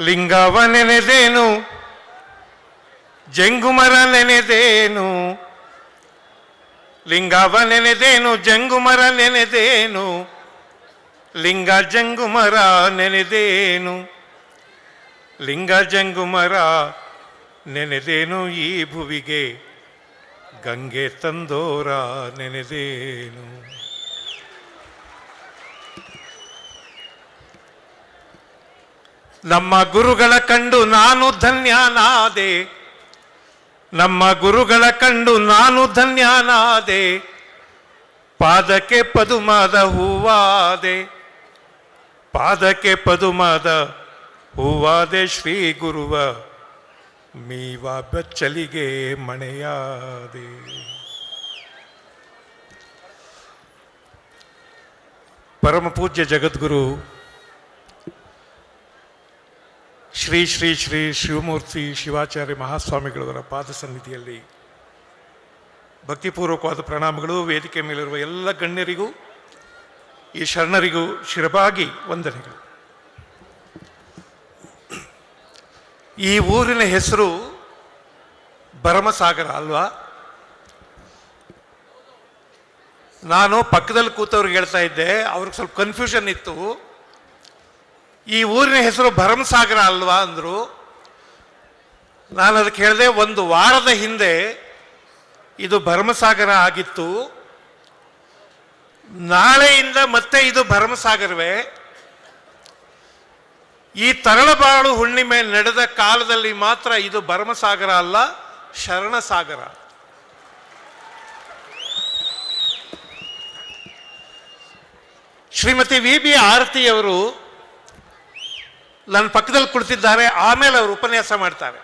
ಲಿಂಗವ ನೆನೆದೇನು ಜಂಗುಮರ ನೆನೆದೇನು ಲಿಂಗವ ನೆನೆದೇನು ಜಂಗುಮರ ನೆನೆದೇನು ಲಿಂಗ ಜಂಗುಮರ ನೆನೆದೇನು, ಲಿಂಗ ಜಂಗುಮರ ನೆನೆದೇನು, ಈ ಭುವಿಗೆ ಗಂಗೆ ತಂದೋರ ನೆನೆದೇನು. ನಮ್ಮ ಗುರುಗಳ ಕಂಡು ನಾನು ಧನ್ಯನಾದೆ. ನಮ್ಮ ಗುರುಗಳ ಕಂಡು ನಾನು ಧನ್ಯನಾದೆ. ಪಾದಕ್ಕೆ ಪದುಮದ ಹೂವಾದೆ. ಪಾದಕ್ಕೆ ಪದುಮದ ಹೂವಾದೆ ಶ್ರೀ ಗುರುವ. ಮೀವ ಬೆಚ್ಚಲಿಗೆ ಮಣೆಯಾದೆ. ಪರಮ ಪೂಜ್ಯ ಜಗದ್ಗುರು ಶ್ರೀ ಶ್ರೀ ಶ್ರೀ ಶಿವಮೂರ್ತಿ ಶಿವಾಚಾರ್ಯ ಮಹಾಸ್ವಾಮಿಗಳವರ ಪಾದ ಸನ್ನಿಧಿಯಲ್ಲಿ ಭಕ್ತಿಪೂರ್ವಕವಾದ ಪ್ರಣಾಮಗಳು, ವೇದಿಕೆ ಮೇಲಿರುವ ಎಲ್ಲ ಗಣ್ಯರಿಗೂ, ಈ ಶರಣರಿಗೂ ಶಿರಬಾಗಿ ವಂದನೆಗಳು. ಈ ಊರಿನ ಹೆಸರು ಭರಮಸಾಗರ ಅಲ್ವಾ? ನಾನು ಪಕ್ಕದಲ್ಲಿ ಕೂತವ್ರಿಗೆ ಹೇಳ್ತಾ ಇದ್ದೆ, ಅವ್ರಿಗೆ ಸ್ವಲ್ಪ ಕನ್ಫ್ಯೂಷನ್ ಇತ್ತು. ಈ ಊರಿನ ಹೆಸರು ಭರಮಸಾಗರ ಅಲ್ವಾ ಅಂದರು. ನಾನು ಅದಕ್ಕೆ ಹೇಳಿದೆ, ಒಂದು ವಾರದ ಹಿಂದೆ ಇದು ಭರಮಸಾಗರ ಆಗಿತ್ತು. ನಾಳೆಯಿಂದ ಮತ್ತೆ ಇದು ಭರಮಸಾಗರವೇ. ಈ ತರಳಬಾಳು ಹುಣ್ಣಿಮೆ ನಡೆದ ಕಾಲದಲ್ಲಿ ಮಾತ್ರ ಇದು ಭರಮಸಾಗರ ಅಲ್ಲ, ಶರಣಸಾಗರ. ಶ್ರೀಮತಿ ವಿ ಬಿ ಆರತಿಯವರು ನನ್ನ ಪಕ್ಕದಲ್ಲಿ ಕುಳಿತಿದ್ದಾರೆ, ಆಮೇಲೆ ಅವರು ಉಪನ್ಯಾಸ ಮಾಡ್ತಾರೆ.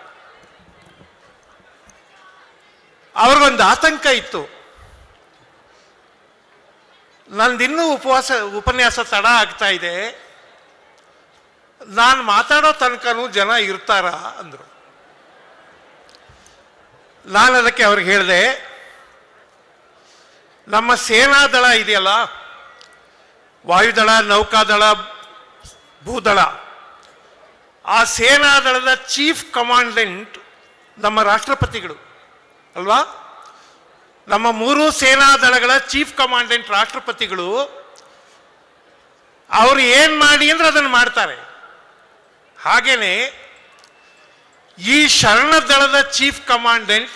ಅವ್ರಿಗೊಂದು ಆತಂಕ ಇತ್ತು. ನಂದಿನ್ನೂ ಉಪವಾಸ, ಉಪನ್ಯಾಸ ತಡ ಆಗ್ತಾ ಇದೆ. ನಾನು ಮಾತಾಡೋ ತನಕನೂ ಜನ ಇರ್ತಾರ ಅಂದರು. ನಾನು ಅದಕ್ಕೆ ಅವ್ರಿಗೆ ಹೇಳಿದೆ, ನಮ್ಮ ಸೇನಾದಳ ಇದೆಯಲ್ಲ, ವಾಯುದಳ, ನೌಕಾದಳ, ಭೂದಳ ಆ ಸೇನಾದಳದ ಚೀಫ್ ಕಮಾಂಡೆಂಟ್ ನಮ್ಮ ರಾಷ್ಟ್ರಪತಿಗಳು, ಅಲ್ವಾ? ನಮ್ಮ ಮೂರು ಸೇನಾದಳಗಳ ಚೀಫ್ ಕಮಾಂಡೆಂಟ್ ರಾಷ್ಟ್ರಪತಿಗಳು, ಅವರು ಏನು ಮಾಡಿ ಅಂದ್ರೆ ಅದನ್ನು ಮಾಡ್ತಾರೆ. ಹಾಗೇನೆ ಈ ಶರಣ ದಳದ ಚೀಫ್ ಕಮಾಂಡೆಂಟ್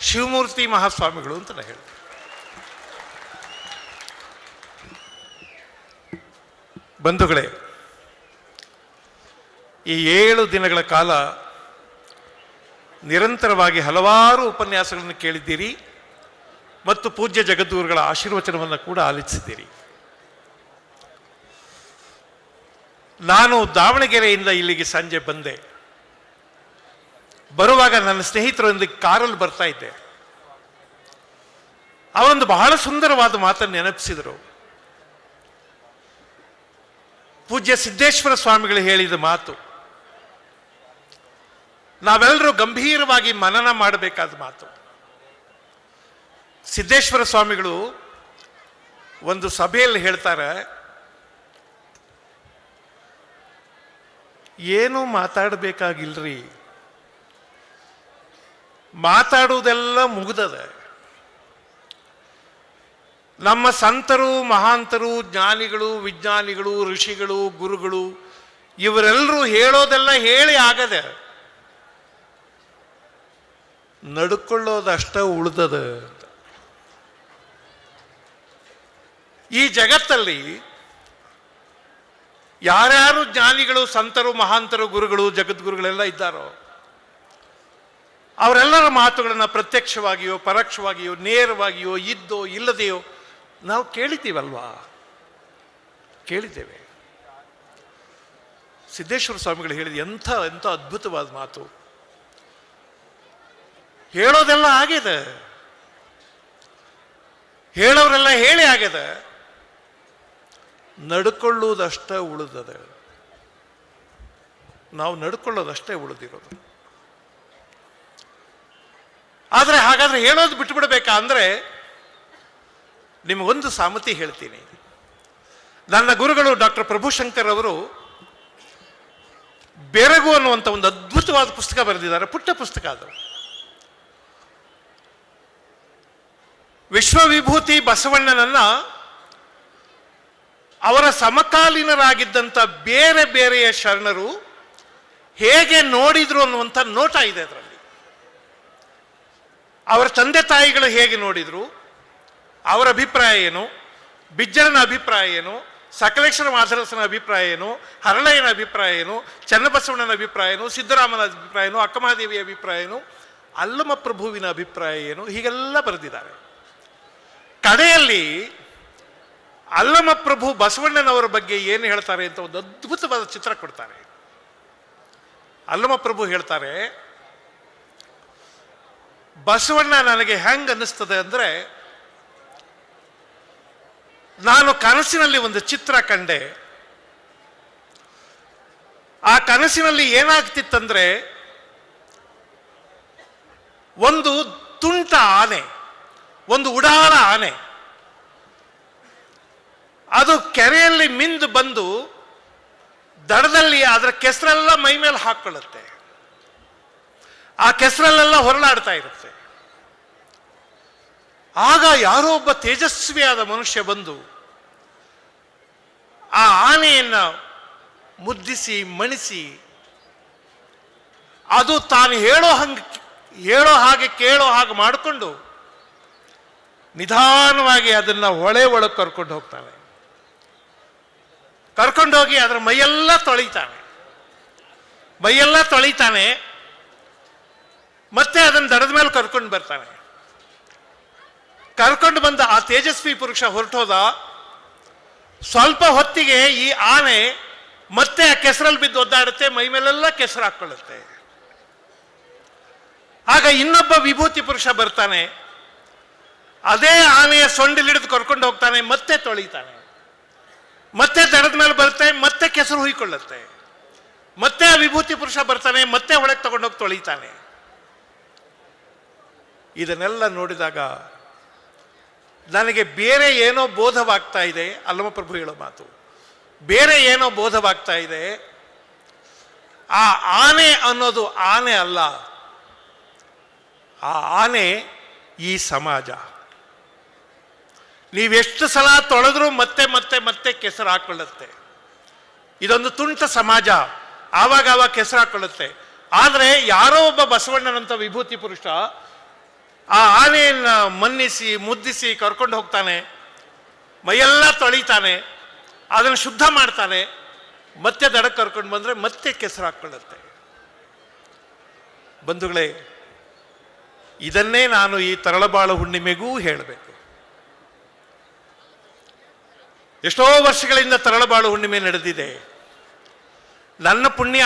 ಶಿವಮೂರ್ತಿ ಮಹಾಸ್ವಾಮಿಗಳು ಅಂತ ನಾನು ಹೇಳ್ತೀನಿ ಬಂಧುಗಳೇ ಈ ಏಳು ದಿನಗಳ ಕಾಲ ನಿರಂತರವಾಗಿ ಹಲವಾರು ಉಪನ್ಯಾಸಗಳನ್ನು ಕೇಳಿದ್ದೀರಿ ಮತ್ತು ಪೂಜ್ಯ ಜಗದ್ಗುರುಗಳ ಆಶೀರ್ವಚನವನ್ನು ಕೂಡ ಆಲಿಸಿದ್ದೀರಿ. ನಾನು ದಾವಣಗೆರೆಯಿಂದ ಇಲ್ಲಿಗೆ ಸಂಜೆ ಬಂದೆ. ಬರುವಾಗ ನನ್ನ ಸ್ನೇಹಿತರೊಂದಿಗೆ ಕಾರಲ್ಲಿ ಬರ್ತಾ ಇದ್ದೆ. ಅವರೊಂದು ಬಹಳ ಸುಂದರವಾದ ಮಾತನ್ನು ನೆನಪಿಸಿದರು. ಪೂಜ್ಯ ಸಿದ್ದೇಶ್ವರ ಸ್ವಾಮಿಗಳು ಹೇಳಿದ ಮಾತು ನಾವೆಲ್ಲರೂ ಗಂಭೀರವಾಗಿ ಮನನ ಮಾಡಬೇಕಾದ ಮಾತು. ಸಿದ್ದೇಶ್ವರ ಸ್ವಾಮಿಗಳು ಒಂದು ಸಭೆಯಲ್ಲಿ ಹೇಳ್ತಾರೆ, ಏನು ಮಾತಾಡಬೇಕಾಗಿಲ್ರಿ? ಮಾತಾಡುವುದೆಲ್ಲ ಮುಗಿದದ. ನಮ್ಮ ಸಂತರು, ಮಹಾಂತರು, ಜ್ಞಾನಿಗಳು, ವಿಜ್ಞಾನಿಗಳು, ಋಷಿಗಳು, ಗುರುಗಳು, ಇವರೆಲ್ಲರೂ ಹೇಳೋದೆಲ್ಲ ಹೇಳಿ ಆಗದೆ ನಡ್ಕೊಳ್ಳೋದಷ್ಟ ಉಳ್ದದ. ಈ ಜಗತ್ತಲ್ಲಿ ಯಾರ್ಯಾರು ಜ್ಞಾನಿಗಳು, ಸಂತರು, ಮಹಾಂತರು, ಗುರುಗಳು, ಜಗದ್ಗುರುಗಳೆಲ್ಲ ಇದ್ದಾರೋ, ಅವರೆಲ್ಲರ ಮಾತುಗಳನ್ನು ಪ್ರತ್ಯಕ್ಷವಾಗಿಯೋ, ಪರೋಕ್ಷವಾಗಿಯೋ, ನೇರವಾಗಿಯೋ, ಇದ್ದೋ, ಇಲ್ಲದೆಯೋ ನಾವು ಕೇಳಿದ್ದೀವಲ್ವಾ? ಕೇಳಿದ್ದೇವೆ. ಸಿದ್ದೇಶ್ವರ ಸ್ವಾಮಿಗಳು ಹೇಳಿದ ಎಂಥ ಎಂಥ ಅದ್ಭುತವಾದ ಮಾತು. ಹೇಳೋದೆಲ್ಲ ಆಗಿದೆ. ಹೇಳೋರೆಲ್ಲ ಹೇಳಿ ಆಗಿದೆ. ನಡ್ಕೊಳ್ಳೋದಷ್ಟೇ ಉಳಿದದೆ. ನಾವು ನಡ್ಕೊಳ್ಳೋದಷ್ಟೇ ಉಳಿದಿರೋದು. ಆದರೆ ಹಾಗಾದ್ರೆ ಹೇಳೋದು ಅಂದರೆ ಅಂದ್ರೆ, ನಿಮಗೊಂದು ಸಾಮತಿ ಹೇಳ್ತೀನಿ. ನನ್ನ ಗುರುಗಳು ಡಾಕ್ಟರ್ ಪ್ರಭುಶಂಕರ್ ಅವರು ಬೆರಗು ಅನ್ನುವಂಥ ಒಂದು ಅದ್ಭುತವಾದ ಪುಸ್ತಕ ಬರೆದಿದ್ದಾರೆ. ಪುಟ್ಟ ಪುಸ್ತಕ ಅದು. ವಿಶ್ವವಿಭೂತಿ ಬಸವಣ್ಣನನ್ನ ಅವರ ಸಮಕಾಲೀನರಾಗಿದ್ದಂಥ ಬೇರೆ ಬೇರೆಯ ಶರಣರು ಹೇಗೆ ನೋಡಿದ್ರು ಅನ್ನುವಂಥ ನೋಟ ಇದೆ ಅದರಲ್ಲಿ. ಅವರ ತಂದೆ ತಾಯಿಗಳು ಹೇಗೆ ನೋಡಿದ್ರು, ಅವರ ಅಭಿಪ್ರಾಯ ಏನು ಬಿಜ್ಜರನ ಅಭಿಪ್ರಾಯ ಏನು, ಸಕಲೇಶ್ವರ ಮಾಧರಸನ ಅಭಿಪ್ರಾಯ ಏನು, ಹರಳಯ್ಯನ ಅಭಿಪ್ರಾಯ ಏನು, ಚನ್ನಬಸವಣ್ಣನ ಅಭಿಪ್ರಾಯ ಏನು, ಸಿದ್ದರಾಮನ ಅಭಿಪ್ರಾಯ ಏನು, ಅಕ್ಕಮಹಾದೇವಿಯ ಅಭಿಪ್ರಾಯ ಏನು ಅಲ್ಲಮ ಪ್ರಭುವಿನ ಅಭಿಪ್ರಾಯ ಏನು, ಹೀಗೆಲ್ಲ ಬರೆದಿದ್ದಾರೆ. ಕಡೆಯಲ್ಲಿ ಅಲ್ಲಮ ಪ್ರಭು ಬಸವಣ್ಣನವರ ಬಗ್ಗೆ ಏನು ಹೇಳ್ತಾರೆ ಅಂತ ಒಂದು ಅದ್ಭುತವಾದ ಚಿತ್ರ ಕೊಡ್ತಾರೆ. ಅಲ್ಲಮ ಪ್ರಭು ಹೇಳ್ತಾರೆ, ಬಸವಣ್ಣ ನನಗೆ ಹೆಂಗ್ ಅನ್ನಿಸ್ತದೆ ಅಂದ್ರೆ, ನಾನು ಕನಸಿನಲ್ಲಿ ಒಂದು ಚಿತ್ರ ಕಂಡೆ. ಆ ಕನಸಿನಲ್ಲಿ ಏನಾಗ್ತಿತ್ತಂದ್ರೆ, ಒಂದು ತುಂಟ ಆನೆ. ಒಂದು ಉಡಾಳ ಆನೆ. ಅದು ಕೆರೆಯಲ್ಲಿ ಮಿಂದು ಬಂದು ದಡದಲ್ಲಿ ಅದರ ಕೆಸರೆಲ್ಲ ಮೈ ಮೇಲೆ ಹಾಕೊಳ್ಳುತ್ತೆ ಆ ಕೆಸರಲ್ಲೆಲ್ಲ ಹೊರಳಾಡ್ತಾ ಇರುತ್ತೆ. ಆಗ ಯಾರೋ ಒಬ್ಬ ತೇಜಸ್ವಿಯಾದ ಮನುಷ್ಯ ಬಂದು ಆ ಆನೆಯನ್ನು ಮುದ್ದಿಸಿ, ಮಣಿಸಿ, ಅದು ತಾನು ಹೇಳೋ ಹಂಗೆ, ಹೇಳೋ ಹಾಗೆ, ಕೇಳೋ ಹಾಗೆ ಮಾಡಿಕೊಂಡು ನಿಧಾನವಾಗಿ ಅದನ್ನ ಹೊಳೆ ಒಳಗೆ ಕರ್ಕೊಂಡು ಹೋಗ್ತಾನೆ. ಕರ್ಕೊಂಡೋಗಿ ಅದರ ಮೈಯೆಲ್ಲ ತೊಳಿತಾನೆ. ಮೈಯೆಲ್ಲ ತೊಳಿತಾನೆ. ಮತ್ತೆ ಅದನ್ನ ದಡದ ಮೇಲೆ ಕರ್ಕೊಂಡು ಬರ್ತಾನೆ. ಕರ್ಕೊಂಡು ಬಂದ ಆ ತೇಜಸ್ವಿ ಪುರುಷ ಹೊರಟೋದ. ಸ್ವಲ್ಪ ಹೊತ್ತಿಗೆ ಈ ಆನೆ ಮತ್ತೆ ಆ ಕೆಸರಲ್ಲಿ ಬಿದ್ದು ಒದ್ದಾಡುತ್ತೆ, ಮೈ ಮೇಲೆಲ್ಲ ಕೆಸರು ಹಾಕ್ಕೊಳ್ಳುತ್ತೆ ಆಗ ಇನ್ನೊಬ್ಬ ವಿಭೂತಿ ಪುರುಷ ಬರ್ತಾನೆ. ಅದೇ ಆನೆಯ ಸೊಂಡಿಲಿಡಿದು ಕರ್ಕೊಂಡು ಹೋಗ್ತಾನೆ, ಮತ್ತೆ ತೊಳಿತಾನೆ. ಮತ್ತೆ ದಡದ ಮೇಲೆ ಬರುತ್ತೆ, ಮತ್ತೆ ಕೆಸರು ಹುಯ್ಕೊಳ್ಳುತ್ತೆ. ಮತ್ತೆ ಆ ವಿಭೂತಿ ಪುರುಷ ಬರ್ತಾನೆ, ಮತ್ತೆ ಒಳಗೆ ತಗೊಂಡೋಗಿ ತೊಳಿತಾನೆ. ಇದನ್ನೆಲ್ಲ ನೋಡಿದಾಗ ನನಗೆ ಬೇರೆ ಏನೋ ಬೋಧವಾಗ್ತಾ ಇದೆ, ಅಲ್ಲಮಪ್ರಭು ಹೇಳೋ ಮಾತು. ಬೇರೆ ಏನೋ ಬೋಧವಾಗ್ತಾ ಇದೆ. ಆ ಆನೆ ಅನ್ನೋದು ಆನೆ ಅಲ್ಲ. ಆ ಆನೆ ಈ ಸಮಾಜ. ನೀವೆಷ್ಟು ಸಲ ತೊಳೆದ್ರೂ ಮತ್ತೆ ಮತ್ತೆ ಮತ್ತೆ ಕೆಸರು ಹಾಕೊಳ್ಳುತ್ತೆ. ಇದೊಂದು ತುಂಟ ಸಮಾಜ. ಆವಾಗ ಆವಾಗ ಕೆಸರು ಹಾಕೊಳ್ಳುತ್ತೆ. ಆದರೆ ಯಾರೋ ಒಬ್ಬ ಬಸವಣ್ಣನಂತ ವಿಭೂತಿ ಪುರುಷ ಆ ಆನೆಯನ್ನ ಮನ್ನಿಸಿ, ಮುದ್ದಿಸಿ ಕರ್ಕೊಂಡು ಹೋಗ್ತಾನೆ. ಮೈಯೆಲ್ಲ ತೊಳಿತಾನೆ. ಅದನ್ನು ಶುದ್ಧ ಮಾಡ್ತಾನೆ. ಮತ್ತೆ ದಡಕ್ಕೆ ಕರ್ಕೊಂಡು ಬಂದರೆ ಮತ್ತೆ ಕೆಸರು ಹಾಕ್ಕೊಳ್ಳುತ್ತೆ ಬಂಧುಗಳೇ, ಇದನ್ನೇ ನಾನು ಈ ತರಳಬಾಳು ಹುಣ್ಣಿಮೆಗೂ ಹೇಳಬೇಕು. ಎಷ್ಟೋ ವರ್ಷಗಳಿಂದ ತರಳಬಾಳು ಹುಣ್ಣಿಮೆ ನಡೆದಿದೆ. ನನ್ನ ಪುಣ್ಯ,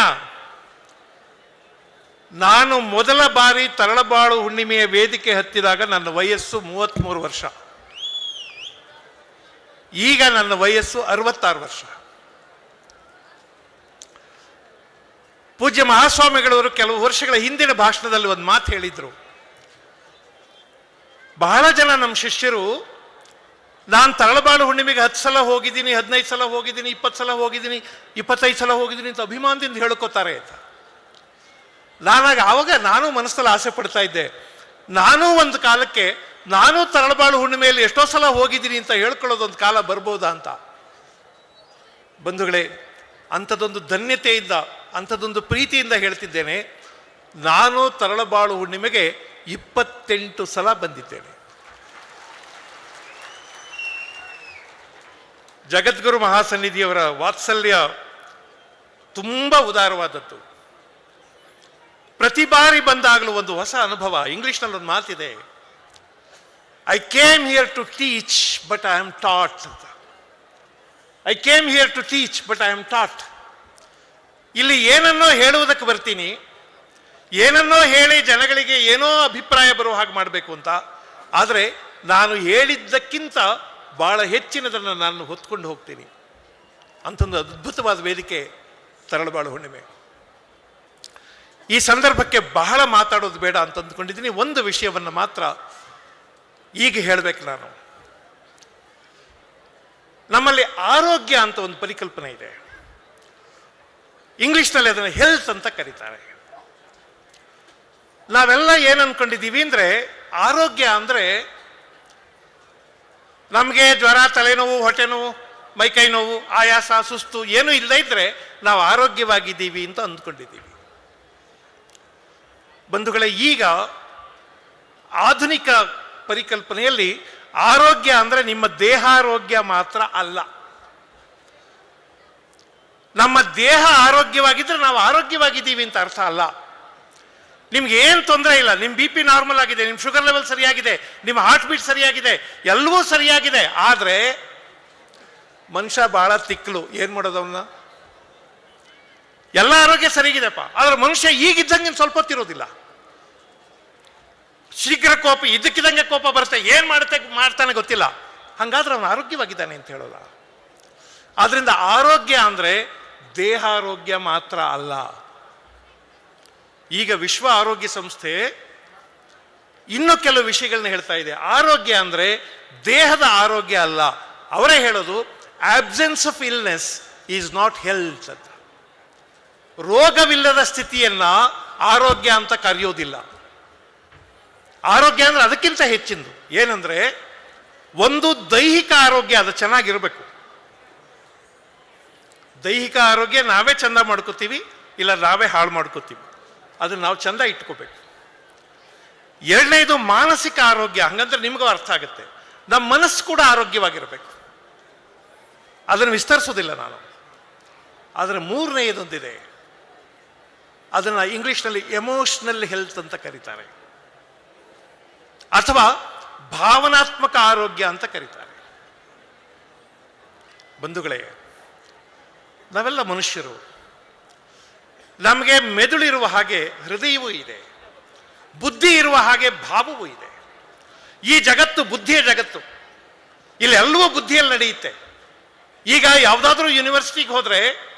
ನಾನು ಮೊದಲ ಬಾರಿ ತರಳಬಾಳು ಹುಣ್ಣಿಮೆಯ ವೇದಿಕೆ ಹತ್ತಿದಾಗ ನನ್ನ ವಯಸ್ಸು ಮೂವತ್ತ್ಮೂರು ವರ್ಷ. ಈಗ ನನ್ನ ವಯಸ್ಸು ಅರವತ್ತಾರು ವರ್ಷ. ಪೂಜ್ಯ ಮಹಾಸ್ವಾಮಿಗಳವರು ಕೆಲವು ವರ್ಷಗಳ ಹಿಂದಿನ ಭಾಷಣದಲ್ಲಿ ಒಂದು ಮಾತು ಹೇಳಿದ್ರು. ಬಹಳ ಜನ ನಮ್ಮ ಶಿಷ್ಯರು ನಾನು ತರಳಬಾಳು ಹುಣ್ಣಿಮೆಗೆ ಹತ್ತು ಸಲ ಹೋಗಿದ್ದೀನಿ, ಹದಿನೈದು ಸಲ ಹೋಗಿದ್ದೀನಿ, ಇಪ್ಪತ್ತು ಸಲ ಹೋಗಿದ್ದೀನಿ, ಇಪ್ಪತ್ತೈದು ಸಲ ಹೋಗಿದ್ದೀನಿ ಅಂತ ಅಭಿಮಾನದಿಂದ ಹೇಳ್ಕೋತಾರೆ ಅಂತ. ನಾನಾಗ ಆವಾಗ ನಾನು ಮನಸ್ಸಲ್ಲಿ ಆಸೆ ಪಡ್ತಾ ಇದ್ದೆ. ನಾನು ಒಂದು ಕಾಲಕ್ಕೆ ನಾನು ತರಳಬಾಳು ಹುಣ್ಣಿಮೆಯಲ್ಲಿ ಎಷ್ಟೋ ಸಲ ಹೋಗಿದ್ದೀನಿ ಅಂತ ಹೇಳ್ಕೊಳ್ಳೋದೊಂದು ಕಾಲ ಬರ್ಬೋದಾ ಅಂತ. ಬಂಧುಗಳೇ ಅಂಥದ್ದೊಂದು ಧನ್ಯತೆಯಿಂದ ಅಂಥದ್ದೊಂದು ಪ್ರೀತಿಯಿಂದ ಹೇಳ್ತಿದ್ದೇನೆ. ನಾನು ತರಳಬಾಳು ಹುಣ್ಣಿಮೆಗೆ ಇಪ್ಪತ್ತೆಂಟು ಸಲ ಬಂದಿದ್ದೇನೆ. ಜಗದ್ಗುರು ಮಹಾಸನ್ನಿಧಿಯವರ ವಾತ್ಸಲ್ಯ ತುಂಬ ಉದಾರವಾದದ್ದು. ಪ್ರತಿ ಬಾರಿ ಬಂದಾಗಲೂ ಒಂದು ಹೊಸ ಅನುಭವ ಇಂಗ್ಲಿಷ್ನಲ್ಲಿ ಒಂದು ಮಾತಿದೆ. I came here to teach but I am taught ಅಂತ. I came here to teach but I am taught ಇಲ್ಲಿ ಏನನ್ನೋ ಹೇಳುವುದಕ್ಕೆ ಬರ್ತೀನಿ. ಏನನ್ನೋ ಹೇಳಿ ಜನಗಳಿಗೆ ಏನೋ ಅಭಿಪ್ರಾಯ ಬರುವ ಹಾಗೆ ಮಾಡಬೇಕು ಅಂತ. ಆದರೆ ನಾನು ಹೇಳಿದ್ದಕ್ಕಿಂತ ಬಹಳ ಹೆಚ್ಚಿನದನ್ನು ನಾನು ಹೊತ್ಕೊಂಡು ಹೋಗ್ತೀನಿ. ಅಂಥೊಂದು ಅದ್ಭುತವಾದ ವೇದಿಕೆ ತರಳಬಾಳು ಹುಣ್ಣಿಮೆ. ಈ ಸಂದರ್ಭಕ್ಕೆ ಬಹಳ ಮಾತಾಡೋದು ಬೇಡ ಅಂತ ಅಂದ್ಕೊಂಡಿದ್ದೀನಿ. ಒಂದು ವಿಷಯವನ್ನು ಮಾತ್ರ ಈಗ ಹೇಳಬೇಕು ನಾನು. ನಮ್ಮಲ್ಲಿ ಆರೋಗ್ಯ ಅಂತ ಒಂದು ಪರಿಕಲ್ಪನೆ ಇದೆ. ಇಂಗ್ಲೀಷ್ನಲ್ಲಿ ಅದನ್ನು ಹೆಲ್ತ್ ಅಂತ ಕರೀತಾರೆ. ನಾವೆಲ್ಲ ಏನು ಅನ್ಕೊಂಡಿದ್ದೀವಿ ಅಂದರೆ, ಆರೋಗ್ಯ ಅಂದ್ರೆ ನಮಗೆ ಜ್ವರ, ತಲೆನೋವು ಹೊಟ್ಟೆ ನೋವು ಮೈಕೈ ನೋವು ಆಯಾಸ, ಸುಸ್ತು ಏನು ಇಲ್ಲದೇ ಇದ್ದರೆ ನಾವು ಆರೋಗ್ಯವಾಗಿದ್ದೀವಿ ಅಂತ ಅಂದ್ಕೊಂಡಿದ್ದೀವಿ. ಬಂಧುಗಳೇ, ಈಗ ಆಧುನಿಕ ಪರಿಕಲ್ಪನೆಯಲ್ಲಿ ಆರೋಗ್ಯ ಅಂದರೆ ನಿಮ್ಮ ದೇಹಾರೋಗ್ಯ ಮಾತ್ರ ಅಲ್ಲ. ನಮ್ಮ ದೇಹ ಆರೋಗ್ಯವಾಗಿದ್ದರೆ ನಾವು ಆರೋಗ್ಯವಾಗಿದ್ದೀವಿ ಅಂತ ಅರ್ಥ ಅಲ್ಲ. ನಿಮ್ಗೆ ಏನು ತೊಂದರೆ ಇಲ್ಲ. ನಿಮ್ಮ ಬಿ ಪಿ ನಾರ್ಮಲ್ ಆಗಿದೆ ನಿಮ್ಮ ಶುಗರ್ ಲೆವೆಲ್ ಸರಿಯಾಗಿದೆ, ನಿಮ್ಮ ಹಾರ್ಟ್ ಬೀಟ್ ಸರಿಯಾಗಿದೆ, ಎಲ್ಲವೂ ಸರಿಯಾಗಿದೆ. ಆದರೆ ಮನುಷ್ಯ ಬಹಳ ತಿಕ್ಕಲು ಏನು ಮಾಡೋದು ಅವನ್ನ ಎಲ್ಲ ಆರೋಗ್ಯ ಸರಿಯಾಗಿದೆಪ್ಪ ಆದ್ರೆ ಮನುಷ್ಯ ಈಗಿದ್ದಂಗೆ ಸ್ವಲ್ಪ ಹೊತ್ತಿರೋದಿಲ್ಲ. ಶೀಘ್ರ ಕೋಪ ಇದಕ್ಕಿದಂಗೆ ಕೋಪ ಬರುತ್ತೆ. ಏನು ಮಾಡುತ್ತೆ, ಮಾಡ್ತಾನೆ ಗೊತ್ತಿಲ್ಲ. ಹಂಗಾದ್ರೆ ಅವನು ಆರೋಗ್ಯವಾಗಿದ್ದಾನೆ ಅಂತ ಹೇಳೋಲ್ಲ. ಆದ್ರಿಂದ ಆರೋಗ್ಯ ಅಂದ್ರೆ ದೇಹಾರೋಗ್ಯ ಮಾತ್ರ ಅಲ್ಲ. ಈಗ ವಿಶ್ವ ಆರೋಗ್ಯ ಸಂಸ್ಥೆ ಇನ್ನೂ ಕೆಲವು ವಿಷಯಗಳನ್ನ ಹೇಳ್ತಾ ಇದೆ. ಆರೋಗ್ಯ ಅಂದ್ರೆ ದೇಹದ ಆರೋಗ್ಯ ಅಲ್ಲ. ಅವರೇ ಹೇಳೋದು absence of illness is not health ಅಂತ. ರೋಗವಿಲ್ಲದ ಸ್ಥಿತಿಯನ್ನ ಆರೋಗ್ಯ ಅಂತ ಕರೆಯೋದಿಲ್ಲ. ಆರೋಗ್ಯ ಅಂದ್ರೆ ಅದಕ್ಕಿಂತ ಹೆಚ್ಚಿಂದು. ಏನಂದ್ರೆ, ಒಂದು ದೈಹಿಕ ಆರೋಗ್ಯ ಅದು ಚೆನ್ನಾಗಿರಬೇಕು. ದೈಹಿಕ ಆರೋಗ್ಯ ನಾವೇ ಚಂದ ಮಾಡ್ಕೋತೀವಿ, ಇಲ್ಲ ನಾವೇ ಹಾಳು ಮಾಡ್ಕೋತೀವಿ. ಅದನ್ನ ನಾವು ಚಂದ ಇಟ್ಕೋಬೇಕು. ಎರಡನೇದು ಮಾನಸಿಕ ಆರೋಗ್ಯ, ಹಂಗಂದ್ರೆ ನಿಮಗೂ ಅರ್ಥ ಆಗುತ್ತೆ. ನಮ್ಮ ಮನಸ್ಸು ಕೂಡ ಆರೋಗ್ಯವಾಗಿರಬೇಕು. ಅದನ್ನು ವಿಸ್ತರಿಸೋದಿಲ್ಲ ನಾನು. ಆದರೆ ಮೂರನೆಯದೊಂದಿದೆ ಅದನ್ನು ಇಂಗ್ಲೀಷ್ನಲ್ಲಿ ಎಮೋಷನಲ್ ಹೆಲ್ತ್ ಅಂತ ಕರೀತಾರೆ. ಅಥವಾ ಭಾವನಾತ್ಮಕ ಆರೋಗ್ಯ ಅಂತ ಕರೀತಾರೆ. ಬಂಧುಗಳೇ, ನಾವೆಲ್ಲ ಮನುಷ್ಯರು ನಮಗೆ ಮೆದುಳಿರುವ ಹಾಗೆ ಹೃದಯವೂ ಇದೆ. ಬುದ್ಧಿ ಇರುವ ಹಾಗೆ ಭಾವವೂ ಇದೆ. ಈ ಜಗತ್ತು ಬುದ್ಧಿಯ ಜಗತ್ತು. ಇಲ್ಲಿ ಎಲ್ಲವೂ ಬುದ್ಧಿಯಲ್ಲಿ ನಡೆಯುತ್ತೆ. ಈಗ ಯಾವುದಾದ್ರೂ ಯೂನಿವರ್ಸಿಟಿಗೆ ಹೋದರೆ,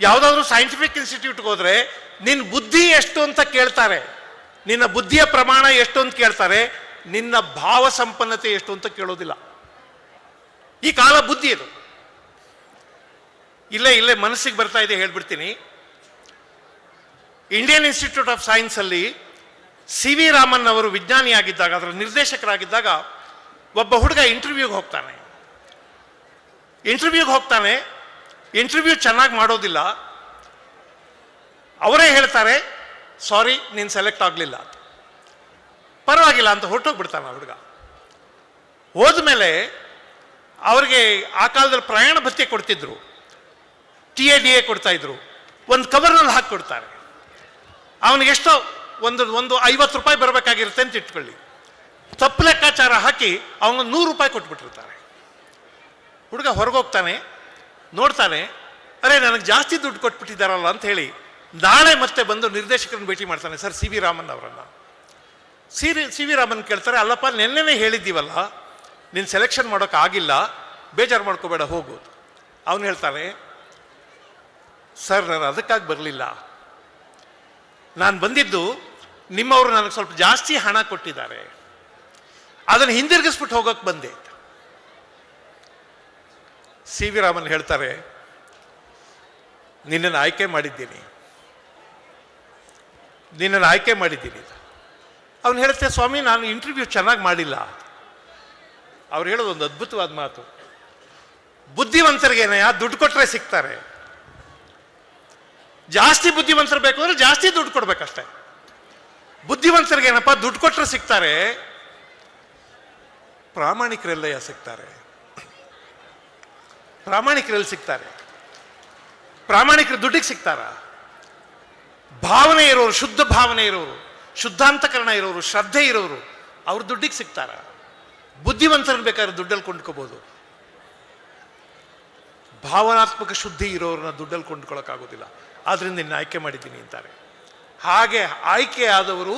ಯಾವುದಾದ್ರೂ ಸೈಂಟಿಫಿಕ್ ಇನ್ಸ್ಟಿಟ್ಯೂಟ್ಗೆ ಹೋದರೆ ನಿನ್ನ ಬುದ್ಧಿ ಎಷ್ಟು ಅಂತ ಕೇಳ್ತಾರೆ, ನಿನ್ನ ಬುದ್ಧಿಯ ಪ್ರಮಾಣ ಎಷ್ಟು ಅಂತ ಕೇಳ್ತಾರೆ, ನಿನ್ನ ಭಾವ ಸಂಪನ್ನತೆ ಎಷ್ಟು ಅಂತ ಕೇಳೋದಿಲ್ಲ. ಈ ಕಾಲ ಬುದ್ಧಿ ಇದು. ಇಲ್ಲೇ ಇಲ್ಲೇ ಮನಸ್ಸಿಗೆ ಬರ್ತಾ ಇದೆ ಹೇಳ್ಬಿಡ್ತೀನಿ. ಇಂಡಿಯನ್ ಇನ್ಸ್ಟಿಟ್ಯೂಟ್ ಆಫ್ ಸೈನ್ಸ್ ಅಲ್ಲಿ ಸಿ ವಿ ರಾಮನ್ ಅವರು ವಿಜ್ಞಾನಿಯಾಗಿದ್ದಾಗ, ಅದರ ನಿರ್ದೇಶಕರಾಗಿದ್ದಾಗ ಒಬ್ಬ ಹುಡುಗ ಇಂಟರ್ವ್ಯೂಗೆ ಹೋಗ್ತಾನೆ. ಇಂಟರ್ವ್ಯೂಗೆ ಹೋಗ್ತಾನೆ. ಇಂಟರ್ವ್ಯೂ ಚೆನ್ನಾಗಿ ಮಾಡೋದಿಲ್ಲ. ಅವರೇ ಹೇಳ್ತಾರೆ ಸಾರಿ ನೀನು ಸೆಲೆಕ್ಟ್ ಆಗಲಿಲ್ಲ. ಪರವಾಗಿಲ್ಲ ಅಂತ ಹೊರಟೋಗ್ಬಿಡ್ತಾನೆ ಹುಡುಗ. ಹೋದ್ಮೇಲೆ ಅವ್ರಿಗೆ ಆ ಕಾಲದಲ್ಲಿ ಪ್ರಯಾಣ ಭತ್ಯೆ ಕೊಡ್ತಿದ್ರು. ಟಿ ಎ ಡಿ ಎ ಕೊಡ್ತಾ ಇದ್ರು. ಒಂದು ಕವರ್ನಲ್ಲಿ ಹಾಕಿ ಕೊಡ್ತಾರೆ ಅವನಿಗೆ ಎಷ್ಟೋ ಒಂದು ಒಂದು ಐವತ್ತು ರೂಪಾಯಿ ಬರಬೇಕಾಗಿರುತ್ತೆ ಅಂತ ಇಟ್ಕೊಳ್ಳಿ. ತಪ್ಪು ಲೆಕ್ಕಾಚಾರ ಹಾಕಿ ಅವನು ನೂರು ರೂಪಾಯಿ ಕೊಟ್ಬಿಟ್ಟಿರ್ತಾರೆ ಹುಡುಗ ಹೊರಗೋಗ್ತಾನೆ, ನೋಡ್ತಾನೆ, ಅರೆ, ನನಗೆ ಜಾಸ್ತಿ ದುಡ್ಡು ಕೊಟ್ಬಿಟ್ಟಿದ್ದಾರಲ್ಲ ಅಂತ ಹೇಳಿ ನಾಳೆ ಮತ್ತೆ ಬಂದು ನಿರ್ದೇಶಕರನ್ನ ಭೇಟಿ ಮಾಡ್ತಾನೆ ಸರ್ ಸಿ ವಿ ರಾಮನ್ ಅವರನ್ನು. ಸಿರಿ ಸಿ ವಿ ರಾಮನ್ ಕೇಳ್ತಾರೆ, ಅಲ್ಲಪ್ಪ, ನಿನ್ನೆನೇ ಹೇಳಿದ್ದೀವಲ್ಲ, ನೀನು ಸೆಲೆಕ್ಷನ್ ಮಾಡೋಕ್ಕಾಗಿಲ್ಲ ಬೇಜಾರು ಮಾಡ್ಕೋಬೇಡ, ಹೋಗು ಅವನು ಹೇಳ್ತಾನೆ, ಸರ್, ನಾನು ಅದಕ್ಕಾಗಿ ಬರಲಿಲ್ಲ. ನಾನು ಬಂದಿದ್ದು ನಿಮ್ಮವರು ನನಗೆ ಸ್ವಲ್ಪ ಜಾಸ್ತಿ ಹಣ ಕೊಟ್ಟಿದ್ದಾರೆ. ಅದನ್ನು ಹಿಂದಿರುಗಿಸ್ಬಿಟ್ಟು ಹೋಗೋಕೆ ಬಂದೆ. ಸಿ ವಿ ರಾಮನ್ ಹೇಳ್ತಾರೆ, ನಿನ್ನನ್ನು ಆಯ್ಕೆ ಮಾಡಿದ್ದೀನಿ. ನಿನ್ನನ್ನು ಆಯ್ಕೆ ಮಾಡಿದ್ದೀನಿ. ಅವನು ಹೇಳುತ್ತೆ ಸ್ವಾಮಿ, ನಾನು ಇಂಟರ್ವ್ಯೂ ಚೆನ್ನಾಗಿ ಮಾಡಿಲ್ಲ. ಅವ್ರು ಹೇಳೋದು ಒಂದು ಅದ್ಭುತವಾದ ಮಾತು. ಬುದ್ಧಿವಂತರಿಗೇನೆಯ ದುಡ್ಡು ಕೊಟ್ಟರೆ ಸಿಗ್ತಾರೆ. ಜಾಸ್ತಿ ಬುದ್ಧಿವಂತರು ಬೇಕು ಅಂದ್ರೆ ಜಾಸ್ತಿ ದುಡ್ಡು ಕೊಡ್ಬೇಕಷ್ಟೆ. ಬುದ್ಧಿವಂತರಿಗೇನಪ್ಪ ದುಡ್ಡು ಕೊಟ್ಟರೆ ಸಿಗ್ತಾರೆ, ಪ್ರಾಮಾಣಿಕರೆಲ್ಲಯ್ಯ ಸಿಗ್ತಾರೆ. ಪ್ರಾಮಾಣಿಕರಲ್ಲಿ ಸಿಗ್ತಾರೆ. ಪ್ರಾಮಾಣಿಕರು ದುಡ್ಡಿಗೆ ಸಿಗ್ತಾರ? ಭಾವನೆ ಇರೋರು, ಶುದ್ಧ ಭಾವನೆ ಇರೋರು, ಶುದ್ಧಾಂತಕರಣ ಇರೋರು, ಶ್ರದ್ಧೆ ಇರೋರು, ಅವ್ರ ದುಡ್ಡಿಗೆ ಸಿಗ್ತಾರ? ಬುದ್ಧಿವಂತರನ್ನು ಬೇಕಾದ್ರೆ ದುಡ್ಡಲ್ಲಿ ಕೊಂಡ್ಕೋಬಹುದು ಭಾವನಾತ್ಮಕ ಶುದ್ಧಿ ಇರೋರನ್ನ ದುಡ್ಡಲ್ಲಿ ಕೊಂಡ್ಕೊಳ್ಳೋಕ್ಕಾಗೋದಿಲ್ಲ ಆದ್ರಿಂದ ನಿನ್ನ ಆಯ್ಕೆ ಮಾಡಿದ್ದೀನಿ ಅಂತಾರೆ. ಹಾಗೆ ಆಯ್ಕೆ ಆದವರು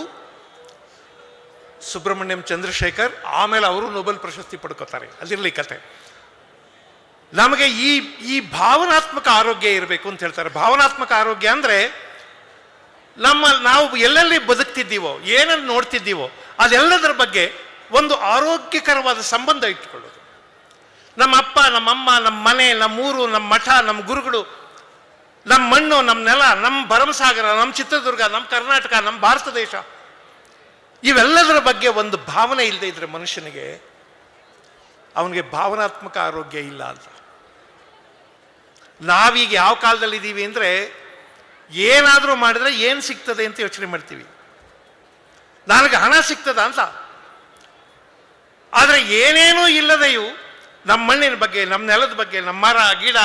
ಸುಬ್ರಹ್ಮಣ್ಯಂ ಚಂದ್ರಶೇಖರ್, ಆಮೇಲೆ ಅವರು ನೊಬೆಲ್ ಪ್ರಶಸ್ತಿ ಪಡ್ಕೋತಾರೆ. ಅಲ್ಲಿರಲಿ ಕತೆ. ನಮಗೆ ಈ ಈ ಭಾವನಾತ್ಮಕ ಆರೋಗ್ಯ ಇರಬೇಕು ಅಂತ ಹೇಳ್ತಾರೆ. ಭಾವನಾತ್ಮಕ ಆರೋಗ್ಯ ಅಂದ್ರೆ ನಮ್ಮ, ನಾವು ಎಲ್ಲೆಲ್ಲಿ ಬದುಕ್ತಿದ್ದೀವೋ, ಏನನ್ನು ನೋಡ್ತಿದ್ದೀವೋ, ಅದೆಲ್ಲದರ ಬಗ್ಗೆ ಒಂದು ಆರೋಗ್ಯಕರವಾದ ಸಂಬಂಧ ಇಟ್ಕೊಳ್ಳೋದು ನಮ್ಮ ಅಪ್ಪ ನಮ್ಮಮ್ಮ ನಮ್ಮ ಮನೆ, ನಮ್ಮ ಊರು, ನಮ್ಮ ಮಠ, ನಮ್ಮ ಗುರುಗಳು ನಮ್ಮ ಮಣ್ಣು ನಮ್ಮ ನೆಲ ನಮ್ಮ ಭರಮಸಾಗರ ನಮ್ಮ ಚಿತ್ರದುರ್ಗ ನಮ್ಮ ಕರ್ನಾಟಕ ನಮ್ಮ ಭಾರತ ದೇಶ. ಇವೆಲ್ಲದರ ಬಗ್ಗೆ ಒಂದು ಭಾವನೆ ಇಲ್ಲದೆ ಇದ್ರೆ ಮನುಷ್ಯನಿಗೆ ಅವನಿಗೆ ಭಾವನಾತ್ಮಕ ಆರೋಗ್ಯ ಇಲ್ಲ ಅಂತ. ನಾವೀಗ ಯಾವ ಕಾಲದಲ್ಲಿ ಇದ್ದೀವಿ ಅಂದರೆ ಏನಾದರೂ ಮಾಡಿದ್ರೆ ಏನು ಸಿಗ್ತದೆ ಅಂತ ಯೋಚನೆ ಮಾಡ್ತೀವಿ. ನನಗೆ ಹಣ ಸಿಗ್ತದ ಅಂತ. ಆದರೆ ಏನೇನೂ ಇಲ್ಲದೆಯೂ ನಮ್ಮ ಮಣ್ಣಿನ ಬಗ್ಗೆ ನಮ್ಮ ನೆಲದ ಬಗ್ಗೆ ನಮ್ಮ ಮರ, ಗಿಡ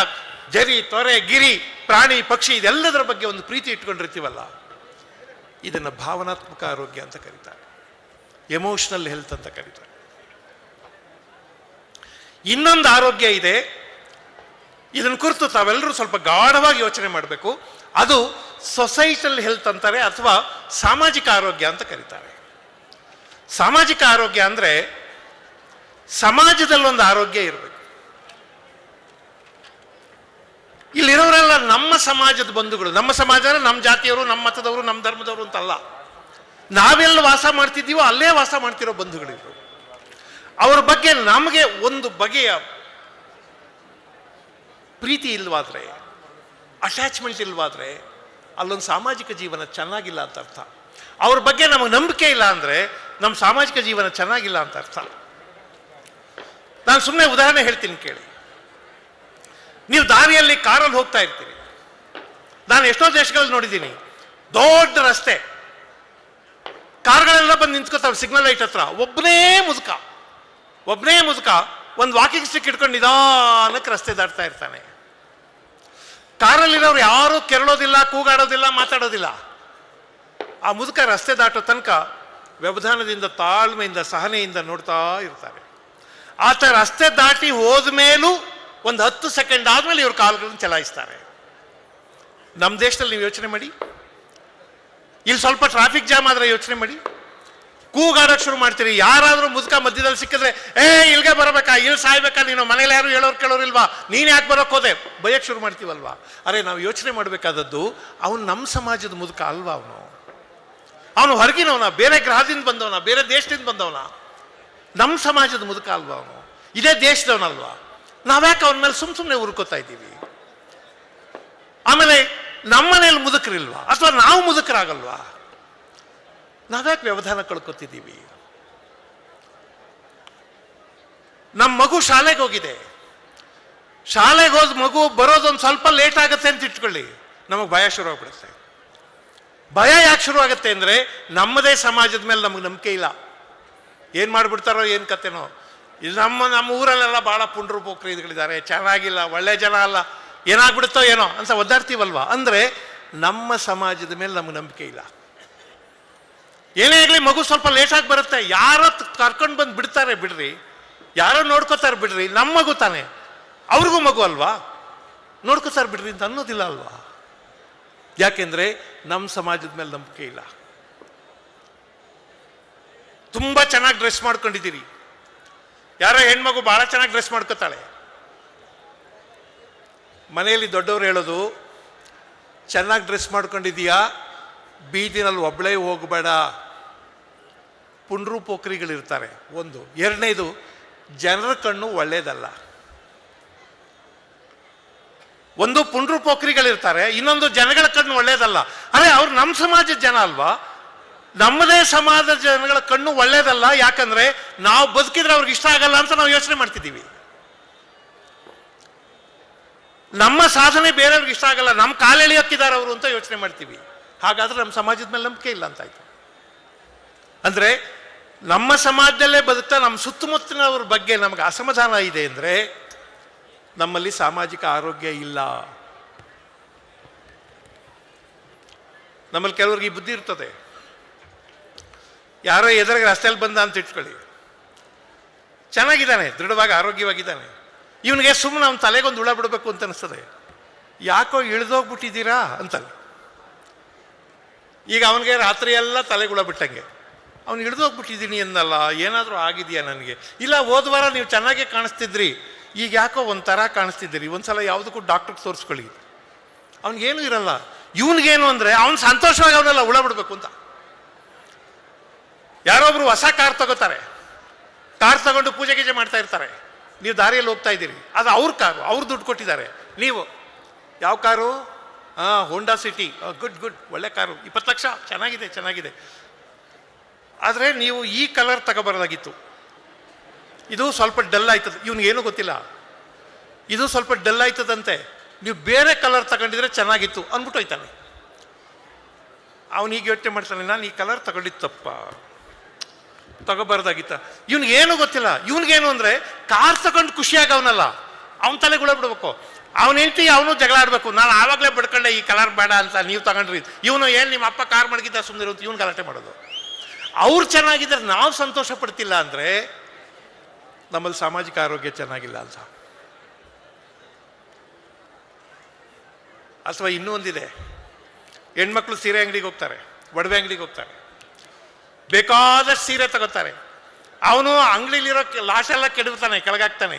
ಜರಿ, ತೊರೆ, ಗಿರಿ, ಪ್ರಾಣಿ, ಪಕ್ಷಿ, ಇದೆಲ್ಲದರ ಬಗ್ಗೆ ಒಂದು ಪ್ರೀತಿ ಇಟ್ಕೊಂಡಿರ್ತೀವಲ್ಲ? ಇದನ್ನು ಭಾವನಾತ್ಮಕ ಆರೋಗ್ಯ ಅಂತ ಕರೀತಾರೆ. ಎಮೋಷನಲ್ ಹೆಲ್ತ್ ಅಂತ ಕರೀತಾರೆ. ಇನ್ನೊಂದು ಆರೋಗ್ಯ ಇದೆ. ಇದನ್ನು ಕುರಿತು ತಾವೆಲ್ಲರೂ ಸ್ವಲ್ಪ ಗಾಢವಾಗಿ ಯೋಚನೆ ಮಾಡಬೇಕು. ಅದು ಸೊಸೈಟಲ್ ಹೆಲ್ತ್ ಅಂತಾರೆ ಅಥವಾ ಸಾಮಾಜಿಕ ಆರೋಗ್ಯ ಅಂತ ಕರೀತಾರೆ. ಸಾಮಾಜಿಕ ಆರೋಗ್ಯ ಅಂದರೆ ಸಮಾಜದಲ್ಲಿ ಒಂದು ಆರೋಗ್ಯ ಇರಬೇಕು. ಇಲ್ಲಿರೋರೆಲ್ಲ ನಮ್ಮ ಸಮಾಜದ ಬಂಧುಗಳು. ನಮ್ಮ ಸಮಾಜ ನಮ್ಮ ಜಾತಿಯವರು, ನಮ್ಮ ಮತದವರು, ನಮ್ಮ ಧರ್ಮದವರು ಅಂತಲ್ಲ. ನಾವೆಲ್ಲ ವಾಸ ಮಾಡ್ತಿದ್ದೀವೋ, ಅಲ್ಲೇ ವಾಸ ಮಾಡ್ತಿರೋ ಬಂಧುಗಳಿದ್ರು ಅವ್ರ ಬಗ್ಗೆ ನಮಗೆ ಒಂದು ಬಗೆಯ ಪ್ರೀತಿ ಇಲ್ವಾದ್ರೆ ಅಟ್ಯಾಚ್ಮೆಂಟ್ ಇಲ್ವಾದ್ರೆ, ಅಲ್ಲೊಂದು ಸಾಮಾಜಿಕ ಜೀವನ ಚೆನ್ನಾಗಿಲ್ಲ ಅಂತ ಅರ್ಥ. ಅವ್ರ ಬಗ್ಗೆ ನಮಗೆ ನಂಬಿಕೆ ಇಲ್ಲ ಅಂದರೆ ನಮ್ಮ ಸಾಮಾಜಿಕ ಜೀವನ ಚೆನ್ನಾಗಿಲ್ಲ ಅಂತ ಅರ್ಥ. ನಾನು ಸುಮ್ಮನೆ ಉದಾಹರಣೆ ಹೇಳ್ತೀನಿ ಕೇಳಿ. ನೀವು ದಾರಿಯಲ್ಲಿ ಕಾರಲ್ಲಿ ಹೋಗ್ತಾ ಇರ್ತೀರಿ. ನಾನು ಎಷ್ಟೋ ದೇಶಗಳಲ್ಲಿ ನೋಡಿದ್ದೀನಿ. ದೊಡ್ಡ ರಸ್ತೆ. ಕಾರ್ಗಳೆಲ್ಲ ಬಂದು ನಿಂತ್ಕೋತಾವೆ ಸಿಗ್ನಲ್ ಲೈಟ್ ಹತ್ರ. ಒಬ್ಬನೇ ಮುದುಕ. ಒಬ್ಬನೇ ಮುದುಕ ಒಂದು ವಾಕಿಂಗ್ ಸ್ಟಿಕ್ ಇಟ್ಕೊಂಡು ನಿಧಾನಕ್ಕೆ ರಸ್ತೆ ದಾಟ್ತಾ ಇರ್ತಾನೆ. ಕಾರಲ್ಲಿರೋರು ಯಾರೂ ಕೆರಳೋದಿಲ್ಲ, ಕೂಗಾಡೋದಿಲ್ಲ, ಮಾತಾಡೋದಿಲ್ಲ. ಆ ಮುದುಕ ರಸ್ತೆ ದಾಟೋ ತನಕ ವ್ಯವಧಾನದಿಂದ, ತಾಳ್ಮೆಯಿಂದ, ಸಹನೆಯಿಂದ ನೋಡ್ತಾ ಇರ್ತಾರೆ. ಆತ ರಸ್ತೆ ದಾಟಿ ಹೋದ ಮೇಲೂ ಒಂದು ಹತ್ತು ಸೆಕೆಂಡ್ ಆದಮೇಲೆ ಇವರು ಕಾಲುಗಳನ್ನು ಚಲಾಯಿಸ್ತಾರೆ. ನಮ್ಮ ದೇಶದಲ್ಲಿ ನೀವು ಯೋಚನೆ ಮಾಡಿ. ಇಲ್ಲಿ ಸ್ವಲ್ಪ ಟ್ರಾಫಿಕ್ ಜಾಮ್ ಆದರೆ ಯೋಚನೆ ಮಾಡಿ. ಕೂಗಾಡೋಕೆ ಶುರು ಮಾಡ್ತೀರಿ. ಯಾರಾದರೂ ಮುದುಕ ಮಧ್ಯದಲ್ಲಿ ಸಿಕ್ಕಿದ್ರೆ, ಏ ಇಲ್ಲಿಗೆ ಬರಬೇಕಾ? ಇಲ್ಲಿ ಸಾಯ್ಬೇಕಾ? ನೀನು ಮನೇಲಿ ಯಾರು ಹೇಳೋರು ಕೇಳೋರು ಇಲ್ವಾ? ನೀನು ಯಾಕೆ ಬರೋಕ್ಕೆ ಹೋದೆ? ಬಯಕ್ಕೆ ಶುರು ಮಾಡ್ತೀವಲ್ವಾ? ಅರೆ, ನಾವು ಯೋಚನೆ ಮಾಡಬೇಕಾದದ್ದು, ಅವನು ನಮ್ಮ ಸಮಾಜದ ಮುದುಕ ಅಲ್ವಾ ಅವನು? ಅವನು ಹೊರಗಿನವನ, ಬೇರೆ ಗ್ರಹದಿಂದ ಬಂದವನ, ಬೇರೆ ದೇಶದಿಂದ ಬಂದವನ. ನಮ್ಮ ಸಮಾಜದ ಮುದುಕ ಅಲ್ವಾ ಅವನು? ಇದೇ ದೇಶದವನಲ್ವಾ? ನಾವ್ಯಾಕೆ ಅವನ ಮೇಲೆ ಸುಮ್ ಸುಮ್ಮನೆ ಉರ್ಕೋತಾ ಇದ್ದೀವಿ? ಆಮೇಲೆ ನಮ್ಮನೇಲಿ ಮುದುಕರಿಲ್ವಾ? ಅಥವಾ ನಾವು ಮುದುಕರಾಗಲ್ವಾ? ನಾವ್ಯಾಕೆ ವ್ಯವಧಾನ ಕಳ್ಕೊತಿದ್ದೀವಿ? ನಮ್ಮ ಮಗು ಶಾಲೆಗೆ ಹೋಗಿದೆ. ಶಾಲೆಗೆ ಹೋದ ಮಗು ಬರೋದೊಂದು ಸ್ವಲ್ಪ ಲೇಟ್ ಆಗುತ್ತೆ ಅಂತ ಇಟ್ಕೊಳ್ಳಿ. ನಮಗೆ ಭಯ ಶುರು ಆಗ್ಬಿಡುತ್ತೆ. ಭಯ ಯಾಕೆ ಶುರು ಆಗುತ್ತೆ ಅಂದರೆ ನಮ್ಮದೇ ಸಮಾಜದ ಮೇಲೆ ನಮಗೆ ನಂಬಿಕೆ ಇಲ್ಲ. ಏನು ಮಾಡಿಬಿಡ್ತಾರೋ, ಏನು ಕತೆನೋ. ಇದು ನಮ್ಮ ನಮ್ಮ ಊರಲ್ಲೆಲ್ಲ ಭಾಳ ಪುಂಡ್ರು ಪೋಖ್ರಿ ಇದ್ಗಳಿದ್ದಾರೆ ಚೆನ್ನಾಗಿಲ್ಲ, ಒಳ್ಳೆ ಜನ ಅಲ್ಲ, ಏನಾಗ್ಬಿಡುತ್ತೋ ಏನೋ ಅಂತ ಒದ್ದಾಡ್ತೀವಲ್ವ? ಅಂದರೆ ನಮ್ಮ ಸಮಾಜದ ಮೇಲೆ ನಮ್ಗೆ ನಂಬಿಕೆ ಇಲ್ಲ. ಏನೇ ಆಗಲಿ ಮಗು ಸ್ವಲ್ಪ ಲೇಟಾಗಿ ಬರುತ್ತೆ. ಯಾರೋ ಕರ್ಕೊಂಡು ಬಂದು ಬಿಡ್ತಾರೆ ಬಿಡ್ರಿ. ಯಾರೋ ನೋಡ್ಕೋತಾರೆ ಬಿಡ್ರಿ. ನಮ್ಮ ಮಗು ತಾನೆ. ಅವ್ರಿಗೂ ಮಗು ಅಲ್ವಾ? ನೋಡ್ಕೋತಾರೆ ಬಿಡ್ರಿ ಅಂತ ಅನ್ನೋದಿಲ್ಲ ಅಲ್ವಾ? ಯಾಕೆಂದ್ರೆ ನಮ್ಮ ಸಮಾಜದ ಮೇಲೆ ನಂಬಿಕೆ ಇಲ್ಲ. ತುಂಬಾ ಚೆನ್ನಾಗಿ ಡ್ರೆಸ್ ಮಾಡ್ಕೊಂಡಿದ್ದೀರಿ. ಯಾರೋ ಹೆಣ್ಮಗು ಭಾಳ ಚೆನ್ನಾಗಿ ಡ್ರೆಸ್ ಮಾಡ್ಕೋತಾಳೆ. ಮನೆಯಲ್ಲಿ ದೊಡ್ಡವರು ಹೇಳೋದು, ಚೆನ್ನಾಗಿ ಡ್ರೆಸ್ ಮಾಡ್ಕೊಂಡಿದ್ದೀಯಾ? ಬೀದಿನಲ್ಲಿ ಒಬ್ಬಳೇ ಹೋಗಬೇಡ. ಪುಂಡ್ರು ಪೋಖ್ರಿಗಳಿರ್ತಾರೆ ಒಂದು. ಎರಡನೇದು, ಜನರ ಕಣ್ಣು ಒಳ್ಳೇದಲ್ಲ ಒಂದು ಪುಂಡ್ರು ಪೋಖ್ರಿಗಳಿರ್ತಾರೆ ಇನ್ನೊಂದು ಜನಗಳ ಕಣ್ಣು ಒಳ್ಳೇದಲ್ಲ ಅರೆ, ಅವ್ರು ನಮ್ಮ ಸಮಾಜದ ಜನ ಅಲ್ವಾ? ನಮ್ಮದೇ ಸಮಾಜದ ಜನಗಳ ಕಣ್ಣು ಒಳ್ಳೇದಲ್ಲ ಯಾಕಂದ್ರೆ ನಾವು ಬದುಕಿದ್ರೆ ಅವ್ರಿಗೆ ಇಷ್ಟ ಆಗಲ್ಲ ಅಂತ ನಾವು ಯೋಚನೆ ಮಾಡ್ತಿದ್ದೀವಿ. ನಮ್ಮ ಸಾಧನೆ ಬೇರೆಯವ್ರಿಗೆ ಇಷ್ಟ ಆಗಲ್ಲ, ನಮ್ಮ ಕಾಲೆಳೆಯೋಕ್ಕಿದ್ದಾರೆ ಅವರು ಅಂತ ಯೋಚನೆ ಮಾಡ್ತೀವಿ. ಹಾಗಾದ್ರೆ ನಮ್ಮ ಸಮಾಜದ ಮೇಲೆ ನಂಬಿಕೆ ಇಲ್ಲ ಅಂತಾಯ್ತು ಅಂದ್ರೆ ನಮ್ಮ ಸಮಾಜದಲ್ಲೇ ಬದುಕ್ತಾ, ನಮ್ಮ ಸುತ್ತಮುತ್ತಲಿನವ್ರ ಬಗ್ಗೆ ನಮಗೆ ಅಸಮಾಧಾನ ಇದೆ ಅಂದ್ರೆ ನಮ್ಮಲ್ಲಿ ಸಾಮಾಜಿಕ ಆರೋಗ್ಯ ಇಲ್ಲ. ನಮ್ಮಲ್ಲಿ ಕೆಲವ್ರಿಗೆ ಬುದ್ಧಿ ಇರ್ತದೆ. ಯಾರೋ ಎದುರಿಗೆ ರಸ್ತೆಯಲ್ಲಿ ಬಂದ ಅಂತ ಇಟ್ಕೊಳ್ಳಿ. ಚೆನ್ನಾಗಿದ್ದಾನೆ, ದೃಢವಾಗಿ ಆರೋಗ್ಯವಾಗಿದ್ದಾನೆ. ಇವನಿಗೆ ಸುಮ್ಮನೆ ಅವನ ತಲೆಗೊಂದು ಹುಳ ಬಿಡಬೇಕು ಅಂತ ಅನಿಸ್ತದೆ. ಯಾಕೋ ಇಳಿದೋಗ್ಬಿಟ್ಟಿದ್ದೀರಾ ಅಂತಲ್ಲ. ಈಗ ಅವನಿಗೆ ರಾತ್ರಿ ಎಲ್ಲ ತಲೆಗುಳ ಬಿಟ್ಟಂಗೆ. ಅವ್ನು ಹಿಡಿದೋಗ್ಬಿಟ್ಟಿದ್ದೀನಿ ಎಂದಲ್ಲ ಏನಾದರೂ ಆಗಿದೆಯಾ ನನಗೆ? ಇಲ್ಲ, ಹೋದ ವಾರ ನೀವು ಚೆನ್ನಾಗೇ ಕಾಣಿಸ್ತಿದ್ರಿ. ಈಗ ಯಾಕೋ ಒಂಥರ ಕಾಣಿಸ್ತಿದ್ದೀರಿ? ಒಂದ್ಸಲ ಯಾವುದಕ್ಕೂ ಡಾಕ್ಟ್ರಿಗೆ ತೋರಿಸ್ಕೊಳ್ಳಿ. ಅವ್ನಿಗೇನು ಇರಲ್ಲ. ಇವನಿಗೇನು ಅಂದರೆ ಅವ್ನು ಸಂತೋಷವಾಗಿ ಅವನೆಲ್ಲ ಹುಳ ಬಿಡಬೇಕು ಅಂತ. ಯಾರೊಬ್ರು ಹೊಸ ಕಾರ್ ತಗೋತಾರೆ. ಕಾರ್ ತಗೊಂಡು ಪೂಜೆ ಗೀಜೆ ಮಾಡ್ತಾ ಇರ್ತಾರೆ. ನೀವು ದಾರಿಯಲ್ಲಿ ಹೋಗ್ತಾ ಇದ್ದೀರಿ. ಅದು ಅವ್ರ ಕಾರು, ಅವ್ರು ದುಡ್ಡು ಕೊಟ್ಟಿದ್ದಾರೆ. ನೀವು, ಯಾವ ಕಾರು? ಹಾಂ ಹೋಂಡಾ ಸಿಟಿ ಗುಡ್ ಗುಡ್ ಒಳ್ಳೆ ಕಾರು. ಇಪ್ಪತ್ತು ಲಕ್ಷ? ಚೆನ್ನಾಗಿದೆ ಚೆನ್ನಾಗಿದೆ. ಆದರೆ ನೀವು ಈ ಕಲರ್ ತಗೋಬಾರ್ದಾಗಿತ್ತು. ಇದು ಸ್ವಲ್ಪ ಡಲ್ ಆಯ್ತದೆ. ಇವನಿಗೇನು ಗೊತ್ತಿಲ್ಲ. ಇದು ಸ್ವಲ್ಪ ಡಲ್ ಆಯ್ತದಂತೆ. ನೀವು ಬೇರೆ ಕಲರ್ ತಗೊಂಡಿದ್ರೆ ಚೆನ್ನಾಗಿತ್ತು ಅಂದ್ಬಿಟ್ಟು ಹೋಯ್ತಾನೆ. ಅವನು ಈಗ ಯೋಚನೆ ಮಾಡ್ತಾನೆ, ನಾನು ಈ ಕಲರ್ ತಗೊಂಡಿದ್ದು ತಪ್ಪ? ತಗೋಬಾರ್ದಾಗಿತ್ತ. ಇವನಿಗೇನು ಗೊತ್ತಿಲ್ಲ. ಇವನಿಗೇನು ಅಂದರೆ ಕಾರ್ ತಗೊಂಡು ಖುಷಿಯಾಗವನಲ್ಲ. ಅವನ ತಲೆಗುಳ ಬಿಡ್ಬೇಕು. ಅವನ ಹೆಂಡತಿ, ಅವನು ಜಗಳ ಆಡಬೇಕು. ನಾನು ಆವಾಗಲೇ ಬಿಡ್ಕೊಂಡೆ ಈ ಕಲರ್ ಬೇಡ ಅಂತ ನೀವು ತಗೊಂಡ್ರಿ. ಇವನು ಏನು ನಿಮ್ಮ ಅಪ್ಪ ಕಾರ್ ಮಡಗಿದ್ದ ಸುಮ್ಮನೆ ಅಂತ ಇವನು ಗಲಾಟೆ ಮಾಡೋದು. ಅವ್ರು ಚೆನ್ನಾಗಿದ್ದರೆ ನಾವು ಸಂತೋಷ ಪಡ್ತಿಲ್ಲ ಅಂದರೆ ನಮ್ಮಲ್ಲಿ ಸಾಮಾಜಿಕ ಆರೋಗ್ಯ ಚೆನ್ನಾಗಿಲ್ಲ ಅಂತ ಅಥವಾ ಇನ್ನೂ ಒಂದಿದೆ ಹೆಣ್ಮಕ್ಳು ಸೀರೆ ಅಂಗಡಿಗೆ ಹೋಗ್ತಾರೆ, ಒಡವೆ ಅಂಗಡಿಗೆ ಹೋಗ್ತಾರೆ. ಬೇಕಾದಷ್ಟು ಸೀರೆ ತಗೋತಾರೆ ಅವನು ಅಂಗಡಿಲಿರೋ ಲಾಶೆಲ್ಲ ಎಲ್ಲ ಕೆಡವ್ತಾನೆ ಕೆಳಗಾಗ್ತಾನೆ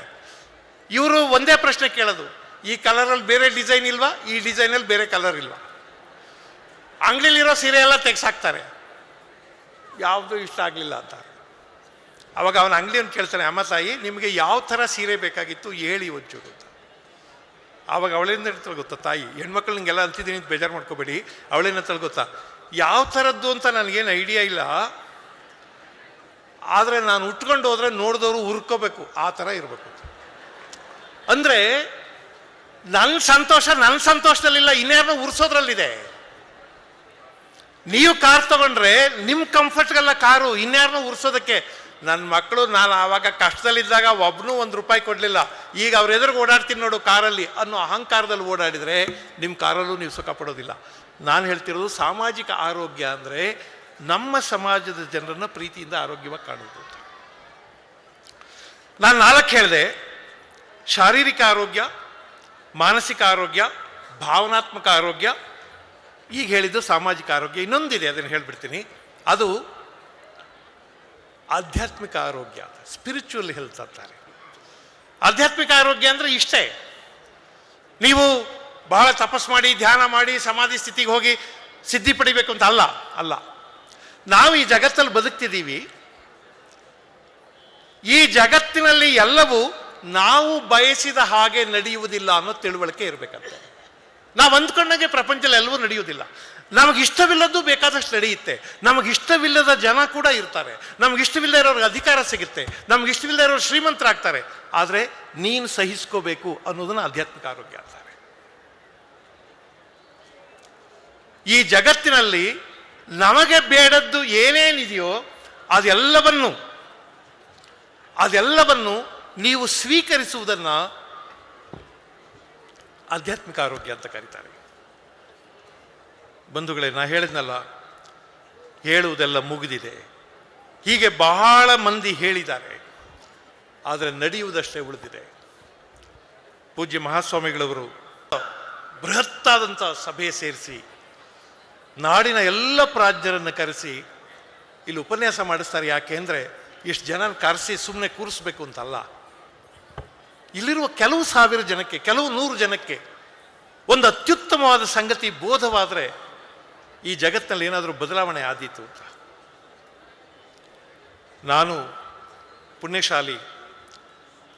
ಇವರು ಒಂದೇ ಪ್ರಶ್ನೆ ಕೇಳೋದು, ಈ ಕಲರಲ್ಲಿ ಬೇರೆ ಡಿಸೈನ್ ಇಲ್ವಾ? ಈ ಡಿಸೈನಲ್ಲಿ ಬೇರೆ ಕಲರ್ ಇಲ್ವಾ? ಅಂಗಡಿಲಿರೋ ಸೀರೆ ಎಲ್ಲ ತೆಗ್ಸಾಕ್ತಾರೆ. ಯಾವುದು ಇಷ್ಟ ಆಗಲಿಲ್ಲ ಅಂತ. ಅವಾಗ ಅವನ ಅಂಗಡಿಯನ್ನು ಕೇಳ್ತಾನೆ, ಅಮ್ಮ ತಾಯಿ, ನಿಮಗೆ ಯಾವ ಥರ ಸೀರೆ ಬೇಕಾಗಿತ್ತು ಹೇಳಿ ಒಂಚೂರು ಅಂತ ಆವಾಗ ಅವಳೇನು ಗೊತ್ತಾ, ತಾಯಿ, ಹೆಣ್ಮಕ್ಳು ನಿಂಗೆಲ್ಲ ಅಂತಿದ್ದೀನಿ ಅಂತ ಬೇಜಾರು ಮಾಡ್ಕೋಬೇಡಿ. ಅವಳೇನು ಹೇಳ್ತಾಳೆ ಗೊತ್ತಾ ಯಾವ ಥರದ್ದು ಅಂತ ನನಗೇನು ಐಡಿಯಾ ಇಲ್ಲ. ಆದರೆ ನಾನು ಉಟ್ಕೊಂಡು ಹೋದರೆ ನೋಡಿದವರು ಹುರ್ಕೋಬೇಕು. ಆ ಥರ ಇರಬೇಕು. ಅಂದರೆ ನನ್ನ ಸಂತೋಷ ನನ್ನ ಸಂತೋಷದಲ್ಲಿಲ್ಲ, ಇನ್ಯಾರನ್ನ ಉರ್ಸೋದ್ರಲ್ಲಿದೆ ನೀವು ಕಾರ್ ತಗೊಂಡ್ರೆ ನಿಮ್ಮ ಕಂಫರ್ಟ್ಗೆಲ್ಲ ಕಾರು, ಇನ್ಯಾರನ್ನ ಉರ್ಸೋದಕ್ಕೆ ನನ್ನ ಮಕ್ಕಳು ನಾನು ಆವಾಗ ಕಷ್ಟದಲ್ಲಿದ್ದಾಗ ಒಬ್ಬನೂ ಒಂದು ರೂಪಾಯಿ ಕೊಡಲಿಲ್ಲ. ಈಗ ಅವ್ರ ಎದುರು ಓಡಾಡ್ತೀನಿ ನೋಡು ಕಾರಲ್ಲಿ ಅನ್ನೋ ಅಹಂಕಾರದಲ್ಲಿ ಓಡಾಡಿದರೆ ನಿಮ್ಮ ಕಾರಲ್ಲೂ ನೀವು ಸುಖ ಪಡೋದಿಲ್ಲ. ನಾನು ಹೇಳ್ತಿರೋದು ಸಾಮಾಜಿಕ ಆರೋಗ್ಯ ಅಂದರೆ ನಮ್ಮ ಸಮಾಜದ ಜನರನ್ನು ಪ್ರೀತಿಯಿಂದ ಆರೋಗ್ಯವಾಗಿ ಕಾಣುವುದು ಅಂತ. ನಾನು ನಾಲ್ಕು ಹೇಳಿದೆ, ಶಾರೀರಿಕ ಆರೋಗ್ಯ, ಮಾನಸಿಕ ಆರೋಗ್ಯ, ಭಾವನಾತ್ಮಕ ಆರೋಗ್ಯ, ಈಗ ಹೇಳಿದ್ದು ಸಾಮಾಜಿಕ ಆರೋಗ್ಯ. ಇನ್ನೊಂದಿದೆ, ಅದನ್ನು ಹೇಳಿಬಿಡ್ತೀನಿ. ಅದು ಆಧ್ಯಾತ್ಮಿಕ ಆರೋಗ್ಯ ಸ್ಪಿರಿಚುವಲ್ ಹೆಲ್ತ್ ಅಂತಾರೆ. ಆಧ್ಯಾತ್ಮಿಕ ಆರೋಗ್ಯ ಅಂದರೆ ಇಷ್ಟೇ. ನೀವು ಬಹಳ ತಪಸ್ ಮಾಡಿ, ಧ್ಯಾನ ಮಾಡಿ, ಸಮಾಧಿ ಸ್ಥಿತಿಗೆ ಹೋಗಿ ಸಿದ್ಧಿ ಪಡಿಬೇಕು ಅಂತ ಅಲ್ಲ ಅಲ್ಲ. ನಾವು ಈ ಜಗತ್ತಲ್ಲಿ ಬದುಕ್ತಿದ್ದೀವಿ. ಈ ಜಗತ್ತಿನಲ್ಲಿ ಎಲ್ಲವೂ ನಾವು ಬಯಸಿದ ಹಾಗೆ ನಡೆಯುವುದಿಲ್ಲ ಅನ್ನೋ ತಿಳುವಳಿಕೆ ಇರಬೇಕಂತ. ನಾವು ಅಂದ್ಕೊಂಡಂಗೆ ಪ್ರಪಂಚದಲ್ಲಿ ಎಲ್ಲವೂ ನಡೆಯುವುದಿಲ್ಲ. ನಮಗೆ ಇಷ್ಟವಿಲ್ಲದ್ದು ಬೇಕಾದಷ್ಟು ನಡೆಯುತ್ತೆ. ನಮಗೆ ಇಷ್ಟವಿಲ್ಲದ ಜನ ಕೂಡ ಇರ್ತಾರೆ. ನಮ್ಗೆ ಇಷ್ಟವಿಲ್ಲದೆ ಇರೋರಿಗೆ ಅಧಿಕಾರ ಸಿಗುತ್ತೆ. ನಮ್ಗೆ ಇಷ್ಟವಿಲ್ಲದೆ ಇರೋರು ಶ್ರೀಮಂತರಾಗ್ತಾರೆ. ಆದರೆ ನೀನು ಸಹಿಸ್ಕೋಬೇಕು ಅನ್ನೋದನ್ನ ಆಧ್ಯಾತ್ಮಿಕ ಆರೋಗ್ಯ ಅಂತಾರೆ ಈ ಜಗತ್ತಿನಲ್ಲಿ ನಮಗೆ ಬೇಡದ್ದು ಏನೇನಿದೆಯೋ ಅದೆಲ್ಲವನ್ನು ಅದೆಲ್ಲವನ್ನು ನೀವು ಸ್ವೀಕರಿಸುವುದನ್ನು ಆಧ್ಯಾತ್ಮಿಕ ಆರೋಗ್ಯ ಅಂತ ಕರೀತಾರೆ. ಬಂಧುಗಳೇ, ನಾ ಹೇಳಿದ್ನಲ್ಲ, ಹೇಳುವುದೆಲ್ಲ ಮುಗಿದಿದೆ. ಹೀಗೆ ಬಹಳ ಮಂದಿ ಹೇಳಿದ್ದಾರೆ, ಆದರೆ ನಡೆಯುವುದಷ್ಟೇ ಉಳಿದಿದೆ. ಪೂಜ್ಯ ಮಹಾಸ್ವಾಮಿಗಳವರು ಬೃಹತ್ತಾದಂಥ ಸಭೆ ಸೇರಿಸಿ ನಾಡಿನ ಎಲ್ಲ ಪ್ರಾಜ್ಞರನ್ನು ಕರೆಸಿ ಇಲ್ಲಿ ಉಪನ್ಯಾಸ ಮಾಡಿಸ್ತಾರೆ. ಯಾಕೆ ಅಂದರೆ ಇಷ್ಟು ಜನ ಕರೆಸಿ ಸುಮ್ಮನೆ ಕೂರಿಸ್ಬೇಕು ಅಂತಲ್ಲ. ಇಲ್ಲಿರುವ ಕೆಲವು ಸಾವಿರ ಜನಕ್ಕೆ, ಕೆಲವು ನೂರು ಜನಕ್ಕೆ ಒಂದು ಅತ್ಯುತ್ತಮವಾದ ಸಂಗತಿ ಬೋಧವಾದರೆ ಈ ಜಗತ್ತಿನಲ್ಲಿ ಏನಾದರೂ ಬದಲಾವಣೆ ಆದೀತು ಅಂತ. ನಾನು ಪುಣ್ಯಶಾಲಿ.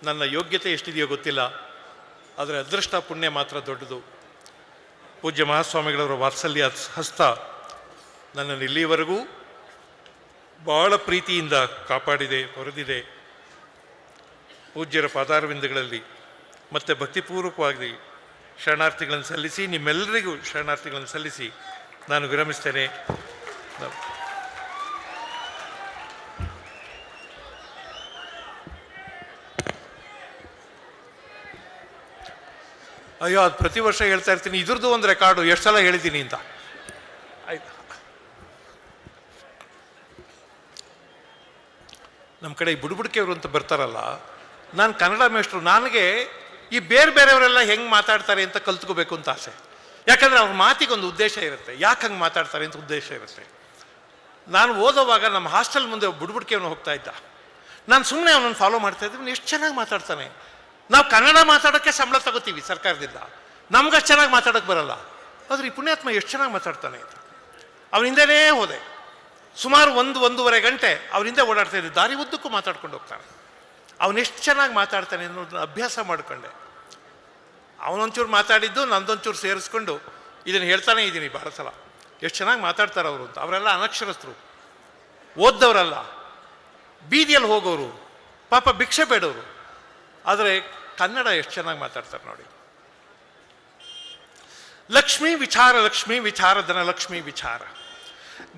ನನ್ನ ಯೋಗ್ಯತೆ ಎಷ್ಟಿದೆಯೋ ಗೊತ್ತಿಲ್ಲ. ಆದರೆ ಅದೃಷ್ಟ ಪುಣ್ಯ ಮಾತ್ರ ದೊಡ್ಡದು. ಪೂಜ್ಯ ಮಹಾಸ್ವಾಮಿಗಳವರ ವಾತ್ಸಲ್ಯ ಹಸ್ತ ನನ್ನನ್ನು ಇಲ್ಲಿಯವರೆಗೂ ಬಹಳ ಪ್ರೀತಿಯಿಂದ ಕಾಪಾಡಿದೆ ಹೊರೆದಿದೆ ಪೂಜ್ಯರ ಪಾದಾರವಿಂದಗಳಲ್ಲಿ ಮತ್ತೆ ಭಕ್ತಿಪೂರ್ವಕವಾಗಿ ಶರಣಾರ್ಥಿಗಳನ್ನು ಸಲ್ಲಿಸಿ, ನಿಮ್ಮೆಲ್ಲರಿಗೂ ಶರಣಾರ್ಥಿಗಳನ್ನು ಸಲ್ಲಿಸಿ ನಾನು ವಿರಮಿಸ್ತೇನೆ. ಅಯ್ಯೋ, ಅದು ಪ್ರತಿ ವರ್ಷ ಹೇಳ್ತಾ ಇರ್ತೀನಿ. ಇದ್ರದ್ದು ಒಂದು ರೆಕಾರ್ಡು ಎಷ್ಟು ಸಲ ಹೇಳಿದ್ದೀನಿ ಅಂತ. ಆಯ್ತು. ನಮ್ಮ ಕಡೆ ಈ ಬುಡುಬುಡಿಕೆಯವರು ಅಂತ ಬರ್ತಾರಲ್ಲ, ನಾನು ಕನ್ನಡ ಮೇಷ್ಟ್ರು, ನನಗೆ ಈ ಬೇರೆ ಬೇರೆಯವರೆಲ್ಲ ಹೆಂಗೆ ಮಾತಾಡ್ತಾರೆ ಅಂತ ಕಲ್ತ್ಕೋಬೇಕು ಅಂತ ಆಸೆ. ಯಾಕಂದರೆ ಅವ್ರ ಮಾತಿಗೆ ಒಂದು ಉದ್ದೇಶ ಇರುತ್ತೆ. ಯಾಕೆ ಹಂಗೆ ಮಾತಾಡ್ತಾರೆ ಅಂತ ಉದ್ದೇಶ ಇರುತ್ತೆ. ನಾನು ಓದೋವಾಗ ನಮ್ಮ ಹಾಸ್ಟೆಲ್ ಮುಂದೆ ಬುಡ್ಬುಡ್ಕೆಯವನು ಹೋಗ್ತಾ ಇದ್ದ. ನಾನು ಸುಮ್ಮನೆ ಅವನನ್ನು ಫಾಲೋ ಮಾಡ್ತಾ ಇದ್ದೀನಿ ಎಷ್ಟು ಚೆನ್ನಾಗಿ ಮಾತಾಡ್ತಾನೆ. ನಾವು ಕನ್ನಡ ಮಾತಾಡೋಕ್ಕೆ ಸಂಬಳ ತಗೋತೀವಿ ಸರ್ಕಾರದಿಂದ. ನಮ್ಗೆ ಚೆನ್ನಾಗಿ ಮಾತಾಡೋಕ್ಕೆ ಬರಲ್ಲ. ಆದರೆ ಈ ಪುಣ್ಯಾತ್ಮ ಎಷ್ಟು ಚೆನ್ನಾಗಿ ಮಾತಾಡ್ತಾನೆ ಅಂತ ಅವನಿಂದನೇ ಹೋದೆ. ಸುಮಾರು ಒಂದು, ಒಂದೂವರೆ ಗಂಟೆ ಅವರಿಂದ ಓಡಾಡ್ತಾ ಇದ್ದೆ. ದಾರಿ ಉದ್ದಕ್ಕೂ ಮಾತಾಡ್ಕೊಂಡು ಹೋಗ್ತಾನೆ. ಅವನೆಷ್ಟು ಚೆನ್ನಾಗಿ ಮಾತಾಡ್ತಾನೆ ಅನ್ನೋದನ್ನ ಅಭ್ಯಾಸ ಮಾಡಿಕೊಂಡೆ. ಅವನೊಂಚೂರು ಮಾತಾಡಿದ್ದು ನಂದೊಂಚೂರು ಸೇರಿಸ್ಕೊಂಡು ಇದನ್ನು ಹೇಳ್ತಾನೆ ಇದ್ದೀನಿ ಭಾಳ ಸಲ. ಎಷ್ಟು ಚೆನ್ನಾಗಿ ಮಾತಾಡ್ತಾರೆ ಅವರು ಅಂತ. ಅವರೆಲ್ಲ ಅನಕ್ಷರಸ್ಥರು. ಓದ್ದವರಲ್ಲ. ಬೀದಿಯಲ್ಲಿ ಹೋಗೋರು. ಪಾಪ ಭಿಕ್ಷೆ ಬೇಡವರು ಆದರೆ ಕನ್ನಡ ಎಷ್ಟು ಚೆನ್ನಾಗಿ ಮಾತಾಡ್ತಾರೆ ನೋಡಿ. ಲಕ್ಷ್ಮೀ ವಿಚಾರ ಲಕ್ಷ್ಮೀ ವಿಚಾರ ಧನಲಕ್ಷ್ಮೀ ವಿಚಾರ.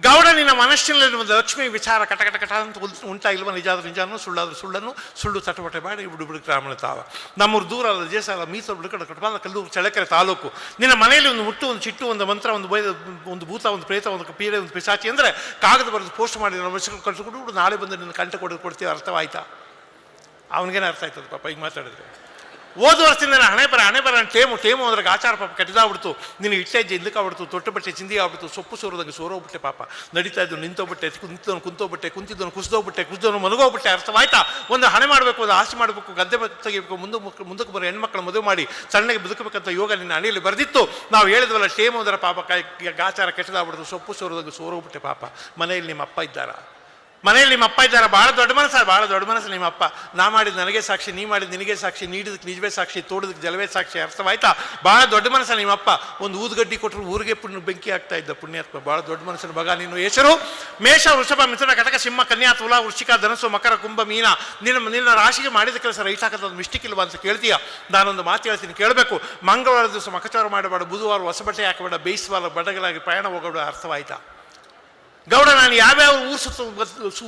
ಗೌಡ ನಿನ್ನ ಮನಸ್ಸಿನಲ್ಲಿ ಒಂದು ಲಕ್ಷ್ಮೀ ವಿಚಾರ ಕಟ ಕಟ ಕಟ ಅಂತ ಉಂಟಾ, ಇಲ್ವ? ನಿಜಾದ್ರೂ ನಿಜಾನು, ಸುಳ್ಳಾದ್ರೂ ಸುಳ್ಳನ್ನು ಸುಳ್ಳು ತಟಪಟೆ ಮಾಡಿ ಬಿಡು ಬಿಡು ಗ್ರಾಮೀಣ ತಾವ. ನಮ್ಮೂರು ದೂರ ಅಲ್ಲ ಅಲ್ಲ ಮೀಸಲು ಬಿಡುಕಡ ಕಟಪಾಲ ಕಲ್ಲೂರು ಚಳಕೆರೆ ತಾಲೂಕು. ನಿನ್ನ ಮನೆಯಲ್ಲಿ ಒಂದು ಮುಟ್ಟು, ಒಂದು ಚಿಟ್ಟು, ಒಂದು ಮಂತ್ರ, ಒಂದು ಬೈದ ಒಂದು ಭೂತ, ಒಂದು ಪ್ರೇತ, ಒಂದು ಪೀಡೆ, ಒಂದು ಪಿಸಾಚಿ ಅಂದರೆ ಕಾಗದ ಬರೆದು ಪೋಸ್ಟ್ ಮಾಡಿ, ನಮ್ಮ ಕಳಿಸ್ಕೊಂಡು ನಾಳೆ ಬಂದು ನಿನ್ನ ಕಂಟೆ ಕೊಡೋದು ಕೊಡ್ತೀವಿ ಅರ್ಥವಾಯ್ತಾ? ಅವನಿಗೇನು ಅರ್ಥ ಆಯ್ತದ ಪಾಪ ಈಗ ಮಾತಾಡಿದ್ರೆ. ಹೋದ ವರ್ಷದಿಂದ ನಾನು, ಹಣೆ ಬರ ಹಣೆ ಬರ ಟೇಮು ಟೇಮು ಅಂದ್ರೆ ಆಚಾರ ಪಾಪ, ಕೆಟ್ಟದಾಗ್ಬಿಡ್ತು ನಿನ್ನ ಇಟ್ಟೆಜ್ಜೆ ಹಿಂದಕ್ಕಾಗ್ಬಿಡ್ತು ತೊಟ್ಟು ಬಟ್ಟೆ ಚಿಂದಿ ಆಗ್ಬಿಡ್ತು, ಸೊಪ್ಪು ಸೋರೋದಂಗೆ ಸೋರೋಗ್ಬಿಟ್ಟೆ ಪಾಪ. ನಡೀತಾ ಇದ್ದು ನಿಂತೋಗ್ಬಿಟ್ಟೆ ಕುಂತವನು ಕುಂತೋಗ್ಬಿಟ್ಟೆ ಕುಂತಿದ್ದವನು ಕುಸಿದೋಗ್ಬಿಟ್ಟೆ ಕುಸಿದವನು ಮಲಗೋಗ್ಬಿಟ್ಟೆ ಅರ್ಥವಾಯ್ತಾ ಒಂದು ಹಣೆ ಮಾಡಬೇಕು, ಒಂದು ಆಸೆ ಮಾಡಬೇಕು, ಗದ್ದೆ ತೆಗಿಬೇಕು, ಮುಂದೆ ಮುಂದಕ್ಕೆ ಬರೋ ಹೆಣ್ಮಕ್ಳು ಮದುವೆ ಮಾಡಿ, ಸಣ್ಣಗೆ ಬದುಕಬೇಕಂತ ಯೋಗ ನಿನ್ನ ಹಣೆಯಲ್ಲಿ ಬರೆದಿತ್ತು. ನಾವು ಹೇಳಿದ್ವಲ್ಲ, ಟೇಮು ಅಂದ್ರೆ ಪಾಪ, ಕೈ ಗಾಚಾರ ಕೆಟ್ಟದಾಗ್ಬಿಡ್ತು, ಸೊಪ್ಪು ಸೋರೋದಂಗೆ ಸೋರೋಗ್ಬಿಟ್ಟೆ ಪಾಪ. ಮನೆಯಲ್ಲಿ ನಿಮ್ಮ ಅಪ್ಪ ಇದ್ದಾರಾ? ಮನೆಯಲ್ಲಿ ನಿಮ್ಮ ಅಪ್ಪ ಇದ್ದಾರೆ ಭಾಳ ದೊಡ್ಡ ಮನಸ್ಸ ಭಾಳ ದೊಡ್ಡ ಮನಸ್ಸು ನಿಮ್ಮ ಅಪ್ಪ. ನಾ ಮಾಡಿದ ನನಗೆ ಸಾಕ್ಷಿ, ನೀ ಮಾಡಿದ ನಿನಗೆ ಸಾಕ್ಷಿ, ನೀಡಿದಕ್ಕೆ ನಿಜವೇ ಸಾಕ್ಷಿ, ತೋಡಿದಕ್ಕೆ ಜಲವೇ ಸಾಕ್ಷಿ, ಅರ್ಥವಾಯ್ತಾ? ಭಾಳ ದೊಡ್ಡ ಮನಸ್ಸ ನಿಮ್ಮಪ್ಪ ಒಂದು ಊದ್ಗಡ್ಡಿ ಕೊಟ್ಟರು ಊರಿಗೆ ಪುಣ್ಯ, ಬೆಂಕಿ ಆಗ್ತಾ ಇದ್ದ ಪುಣ್ಯಾತ್ಮ. ಭಾಳ ದೊಡ್ಡ ಮನಸ್ಸಿನ ಮಗ ನೀನು ಹೆಸರು ಮೇಷ, ವೃಷಭ, ಮಿಥುನ, ಕಟಕ, ಸಿಂಹ, ಕನ್ಯಾ, ತುಲಾ, ವೃಶ್ಚಿಕ ಧನಸು ಮಕರ, ಕುಂಭ, ಮೀನ. ನಿನ್ನ ನಿನ್ನ ರಾಶಿಗೆ ಮಾಡಿದ ಕೆಲಸ ರೈಟ್ ಹಾಕೋದು ಮಿಸ್ಟಿಕ್ ಇಲ್ವಾ ಅಂತ ಕೇಳ್ತೀಯ? ನಾನೊಂದು ಮಾತು ಹೇಳ್ತೀನಿ, ಕೇಳಬೇಕು. ಮಂಗಳವಾರ ದಿವಸ ಮಕಚಾರ ಮಾಡಬೇಡ, ಬುಧವಾರ ಹೊಸ ಬಟ್ಟೆ ಹಾಕಬೇಡ, ಬೇಯಿಸುವ ಬಡಗಳಾಗಿ ಪ್ರಯಾಣ ಹೋಗಬೇಡ, ಅರ್ಥವಾಯ್ತಾ? ಗೌಡ, ನಾನು ಯಾವ್ಯಾವ ಊರು ಸುತ್ತ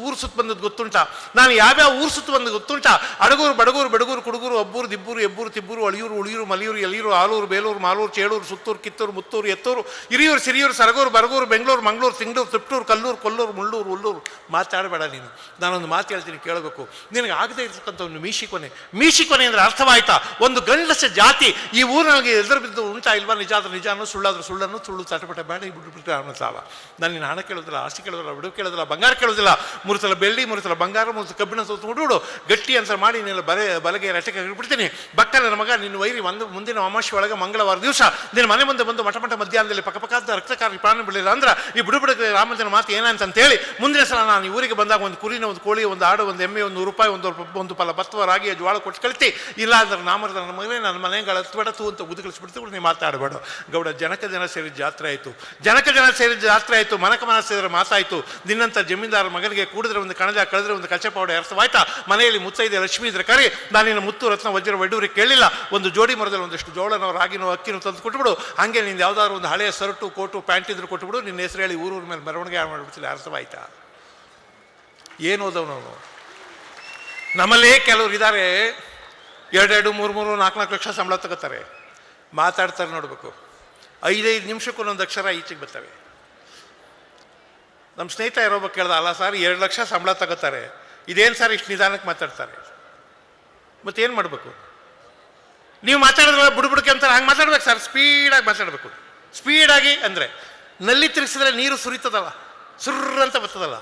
ಊರು ಸುತ್ತ ಬಂದದ್ದು ಗೊತ್ತುಂಟ? ನಾನು ಯಾವ್ಯಾವ ಊರು ಸುತ್ತ ಬಂದು ಗೊತ್ತುಂಟ? ಅಡಗೂರು, ಬಡಗೂರು ಬಡಗೂರು, ಕುಡುಗೂರು, ಅಬ್ಬೂರು, ದಿಬ್ಬೂರು, ಎಬ್ಬೂರು, ತಿಬ್ಬೂರು, ಅಳಿಯೂರು, ಉಳಿಯೂರು, ಮಲಿಯೂರು ಎಲಿಯೂರು ಆಲೂರು, ಬೇಲೂರು, ಮಾಲೂರು, ಚೇಳೂರು, ಸುತ್ತೂರು, ಕಿತ್ತೂರು, ಮುತ್ತೂರು, ಎತ್ತೂರು, ಹಿರಿಯೂರು, ಸಿರಿಯೂರು, ಸರಗೂರು, ಬರಗೂರು, ಬೆಂಗಳೂರು, ಮಂಗಳೂರು, ತಿಂಗಳೂರು, ತಿಪ್ಟೂರು, ಕಲ್ಲೂರು, ಕೊಲ್ಲೂರು, ಮುಳ್ಳೂರು, ಉಳ್ಳೂರು. ಮಾತಾಡಬೇಡ ನೀನು. ನಾನೊಂದು ಮಾತು ಹೇಳ್ತೀನಿ, ಕೇಳಬೇಕು. ನಿನಗೆ ಆಗದೇ ಇರತಕ್ಕಂಥ ಒಂದು ಮೀಶಿ ಕೊನೆ. ಮೀಶಿ ಕೊನೆ ಅಂದರೆ ಅರ್ಥವಾಯ್ತಾ? ಒಂದು ಗಂಡಸ ಜಾತಿ ಈ ಊರಿನೊಳಗೆ ಎದುರು ಬಿದ್ದು ಉಂಟಾ ಇಲ್ವಾ? ನಿಜ ಆದ್ರೆ ನಿಜಾನು, ಸುಳ್ಳಾದ್ರೂ ಸುಳ್ಳನ್ನು ಸುಳ್ಳು ತಟಪಟ ಬೇಡ ಬಿಟ್ಟು ಬಿಟ್ಟು ಅವನ ಸಾಲ ನಾನು ಹಣ ಕೇಳೋದಿಲ್ಲ ಆಸ್ತಿ ಕೇಳೋದಿಲ್ಲ, ಬಿಡು ಕೇಳೋದಿಲ್ಲ, ಬಂಗಾರ ಕೇಳೋದಿಲ್ಲ. ಮೂರು ಸಲ ಬೆಳ್ಳಿ ಮೂರು ಸಲ ಬಂಗಾರ ಮೂರು ಸಲ ಕಬ್ಬಿಣ ಸೋತು ಮುಡುಡು ಗಟ್ಟಿ ಅಂತ ಮಾಡಿ, ನೀನು ಬಲೆ ಬಲಗೆ ರಟಕ್ಕೆ ಬಿಡ್ತೀನಿ ಬಕ್ಕ ನನ್ನ ಮಗ, ನಿನ್ನ ವೈರಿ ಒಂದು ಮುಂದಿನ ಅಮಾವಾಸ್ಯೆ ಒಳಗೆ ಮಂಗಳವಾರ ದಿವಸ. ನಿನ್ನ ಮನೆ ಮುಂದೆ ಬಂದು ಮಠ ಮಠ ಮಧ್ಯಾಹ್ನದಲ್ಲಿ ಪಕ್ಕಪಕ್ಕದ ರಕ್ತಕಾರ ಪ್ರಾಣ ಬಿಡಲಿಲ್ಲ ಅಂದ್ರೆ, ಈ ಬಿಡು ಬಿಡಕ್ಕೆ ರಾಮಚಂದ್ರ ಮಾತು ಏನಂತ ಹೇಳಿ ಮುಂದಿನ ಸಲ ನಾನು ಊರಿಗೆ ಬಂದಾಗ ಒಂದು ಕುರಿನ, ಒಂದು ಕೋಳಿ, ಒಂದು ಆಡು, ಒಂದು ಎಮ್ಮೆ, ಒಂದು ರೂಪಾಯಿ, ಒಂದು ಒಂದು ಫಲ ಭತ್ತವ ರಾಗಿ, ಜ್ವಾಳ ಕೊಟ್ಟು ಕಳಿತಿ ಇಲ್ಲ ಅಂದ್ರೆ ನಾಮರದ ನನ್ನ ಮಗನೇ, ನನ್ನ ಮನೆಗಳ ಹತ್ಬೇಡ ತೂ ಅಂತ ಉದುಕಳಿಸ್ಬಿಡ್ತು ನೀವು ಮಾತಾಡಬೇಡ. ಗೌಡ, ಜನಕ ಜನ ಸೇರಿದ ಜಾತ್ರೆ ಆಯಿತು. ಜನಕ ಜನ ಸೇರಿದ ಜಾತ್ರೆ ಆಯಿತು, ಮನಕ ಮನ ಮಾತಾಯಿತು. ನಿನ್ನಂತ ಜಮೀನ್ದಾರ ಮಗನಿಗೆ ಕೂಡಿದ್ರೆ ಒಂದು ಕಣಜ, ಕಳೆದ್ರೆ ಒಂದು ಕಚ್ಚೆ ಪೌಡೆ ಅರ್ಥವಾಯ್ತಾ ಮನೆಯಲ್ಲಿ ಮುತ್ತೈದೆ ಲಕ್ಷ್ಮೀ ಇದ್ರೆ ಕರಿ. ನಾನು ನಿನ್ನ ಮುತ್ತು ರತ್ನ ವಜ್ರ ವಡ್ಡೂರಿ ಕೇಳಿಲ್ಲ. ಒಂದು ಜೋಡಿ ಮರದಲ್ಲಿ ಒಂದಷ್ಟು ಜೋಳನೋ, ರಾಗಿನೋ, ಅಕ್ಕಿನೋ ತಂದು ಕೊಟ್ಬಿಡು. ಹಾಗೆ ನಿಂದು ಯಾವ್ದಾದ್ರು ಒಂದು ಹಳೆಯ ಸರ್ಟು, ಕೋಟು, ಪ್ಯಾಂಟ್ ಇದ್ರೆ ಕೊಟ್ಬಿಡು. ನಿನ್ನ ಹೆಸರು ಹೇಳಿ ಊರೂರ ಮೇಲೆ ಮೆರವಣಿಗೆ ಮಾಡಿಬಿಡ್ತಿಲ್ಲ? ಅರ್ಥವಾಯ್ತಾ ಏನು ಓದವನು ಅವನು? ನಮ್ಮಲ್ಲೇ ಕೆಲವರು ಇದ್ದಾರೆ ಎರಡೆರಡು, ಮೂರು ಮೂರು, ನಾಲ್ಕು ನಾಲ್ಕು ಲಕ್ಷ ಸಂಬಳ ತಗೋತಾರೆ. ಮಾತಾಡ್ತಾರೆ ನೋಡಬೇಕು. ಐದೈದು ನಿಮಿಷಕ್ಕೂ ಒಂದೊಂದು ಅಕ್ಷರ ಈಚೆಗೆ ಬರ್ತವೆ. ನಮ್ಮ ಸ್ನೇಹಿತ ಇರೋಬೇಕು ಕೇಳ್ದ, ಅಲ್ಲ ಸರ್, ಎರಡು ಲಕ್ಷ ಸಂಬಳ ತಗೋತಾರೆ. ಇದೇನು ಸರ್ ಇಷ್ಟು ನಿಧಾನಕ್ಕೆ ಮಾತಾಡ್ತಾರೆ? ಮತ್ತೇನು ಮಾಡಬೇಕು? ನೀವು ಮಾತಾಡಿದ್ರೆ ಬುಡ್ಬುಡ್ಕೆ ಅಂತಾರೆ, ಹಂಗೆ ಮಾತಾಡ್ಬೇಕು ಸರ್, ಸ್ಪೀಡಾಗಿ ಮಾತಾಡಬೇಕು. ಸ್ಪೀಡಾಗಿ ಅಂದರೆ ನಲ್ಲಿ ತಿರುಗಿಸಿದ್ರೆ ನೀರು ಸುರಿತದಲ್ಲ, ಸುರ್ರ ಅಂತ ಬರ್ತದಲ್ಲ,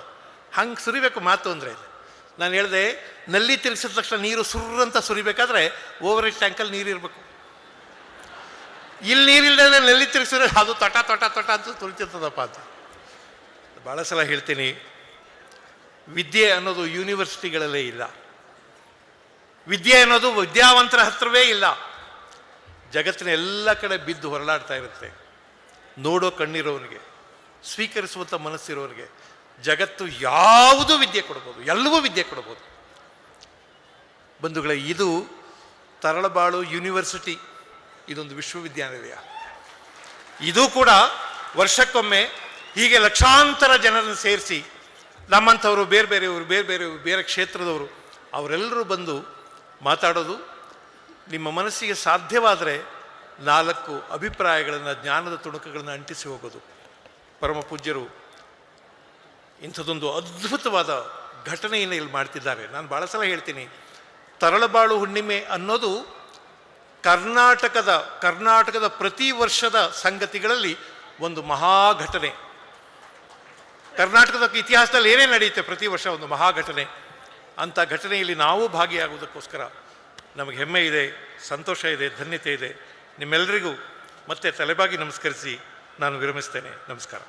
ಹಂಗೆ ಸುರಿಬೇಕು ಮಾತು ಅಂದರೆ ನಾನು ಹೇಳಿದೆ, ನಲ್ಲಿ ತಿರುಗಿಸಿದ ತಕ್ಷಣ ನೀರು ಸುರ್ರ ಅಂತ ಸುರಿಬೇಕಾದ್ರೆ ಓವರ್ ಹೆಡ್ ಟ್ಯಾಂಕಲ್ಲಿ ನೀರು ಇರಬೇಕು. ಇಲ್ಲಿ ನೀರಿಲ್ಲದೆ ನಲ್ಲಿ ತಿರುಗಿಸಿದ್ರೆ ಅದು ತೊಟ ತೊಟ ತೊಟ ಅಂತ ಸುರಿತಿರ್ತದಪ್ಪ ಅಂತ ಭಾಳ ಸಲ ಹೇಳ್ತೀನಿ. ವಿದ್ಯೆ ಅನ್ನೋದು ಯೂನಿವರ್ಸಿಟಿಗಳಲ್ಲೇ ಇಲ್ಲ. ವಿದ್ಯೆ ಅನ್ನೋದು ವಿದ್ಯಾವಂತರ ಹತ್ರವೇ ಇಲ್ಲ. ಜಗತ್ತಿನ ಎಲ್ಲ ಕಡೆ ಬಿದ್ದು ಹೊರಳಾಡ್ತಾ ಇರುತ್ತೆ. ನೋಡೋ ಕಣ್ಣಿರೋನಿಗೆ ಸ್ವೀಕರಿಸುವಂಥ ಮನಸ್ಸಿರೋರಿಗೆ ಜಗತ್ತು ಯಾವುದು ವಿದ್ಯೆ ಕೊಡ್ಬೋದು, ಎಲ್ಲವೂ ವಿದ್ಯೆ ಕೊಡ್ಬೋದು. ಬಂಧುಗಳೇ, ಇದು ತರಳಬಾಳು ಯೂನಿವರ್ಸಿಟಿ, ಇದೊಂದು ವಿಶ್ವವಿದ್ಯಾನಿಲಯ. ಇದು ಕೂಡ ವರ್ಷಕ್ಕೊಮ್ಮೆ ಹೀಗೆ ಲಕ್ಷಾಂತರ ಜನರನ್ನು ಸೇರಿಸಿ ನಮ್ಮಂಥವರು, ಬೇರೆ ಬೇರೆಯವರು ಬೇರೆ ಬೇರೆಯವರು ಬೇರೆ ಕ್ಷೇತ್ರದವರು, ಅವರೆಲ್ಲರೂ ಬಂದು ಮಾತಾಡೋದು ನಿಮ್ಮ ಮನಸ್ಸಿಗೆ ಸಾಧ್ಯವಾದರೆ ನಾಲ್ಕು ಅಭಿಪ್ರಾಯಗಳನ್ನು, ಜ್ಞಾನದ ತುಣುಕುಗಳನ್ನು ಅಂಟಿಸಿ ಹೋಗೋದು. ಪರಮ ಪೂಜ್ಯರು ಇಂಥದ್ದೊಂದು ಅದ್ಭುತವಾದ ಘಟನೆಯನ್ನು ಇಲ್ಲಿ ಮಾಡ್ತಿದ್ದಾರೆ. ನಾನು ಭಾಳ ಸಲ ಹೇಳ್ತೀನಿ, ತರಳಬಾಳು ಹುಣ್ಣಿಮೆ ಅನ್ನೋದು ಕರ್ನಾಟಕದ ಕರ್ನಾಟಕದ ಪ್ರತಿ ವರ್ಷದ ಸಂಗತಿಗಳಲ್ಲಿ ಒಂದು ಮಹಾ ಘಟನೆ ಕರ್ನಾಟಕದ ಇತಿಹಾಸದಲ್ಲಿ ಏನೇ ನಡೆಯುತ್ತೆ ಪ್ರತಿ ವರ್ಷ ಒಂದು ಮಹಾ ಘಟನೆ ಅಂಥ ಘಟನೆಯಲ್ಲಿ ನಾವು ಭಾಗಿಯಾಗುವುದಕ್ಕೋಸ್ಕರ ನಮಗೆ ಹೆಮ್ಮೆ ಇದೆ, ಸಂತೋಷ ಇದೆ, ಧನ್ಯತೆ ಇದೆ. ನಿಮ್ಮೆಲ್ಲರಿಗೂ ಮತ್ತೆ ತಲೆಬಾಗಿ ನಮಸ್ಕರಿಸಿ ನಾನು ವಿರಮಿಸ್ತೇನೆ. ನಮಸ್ಕಾರ.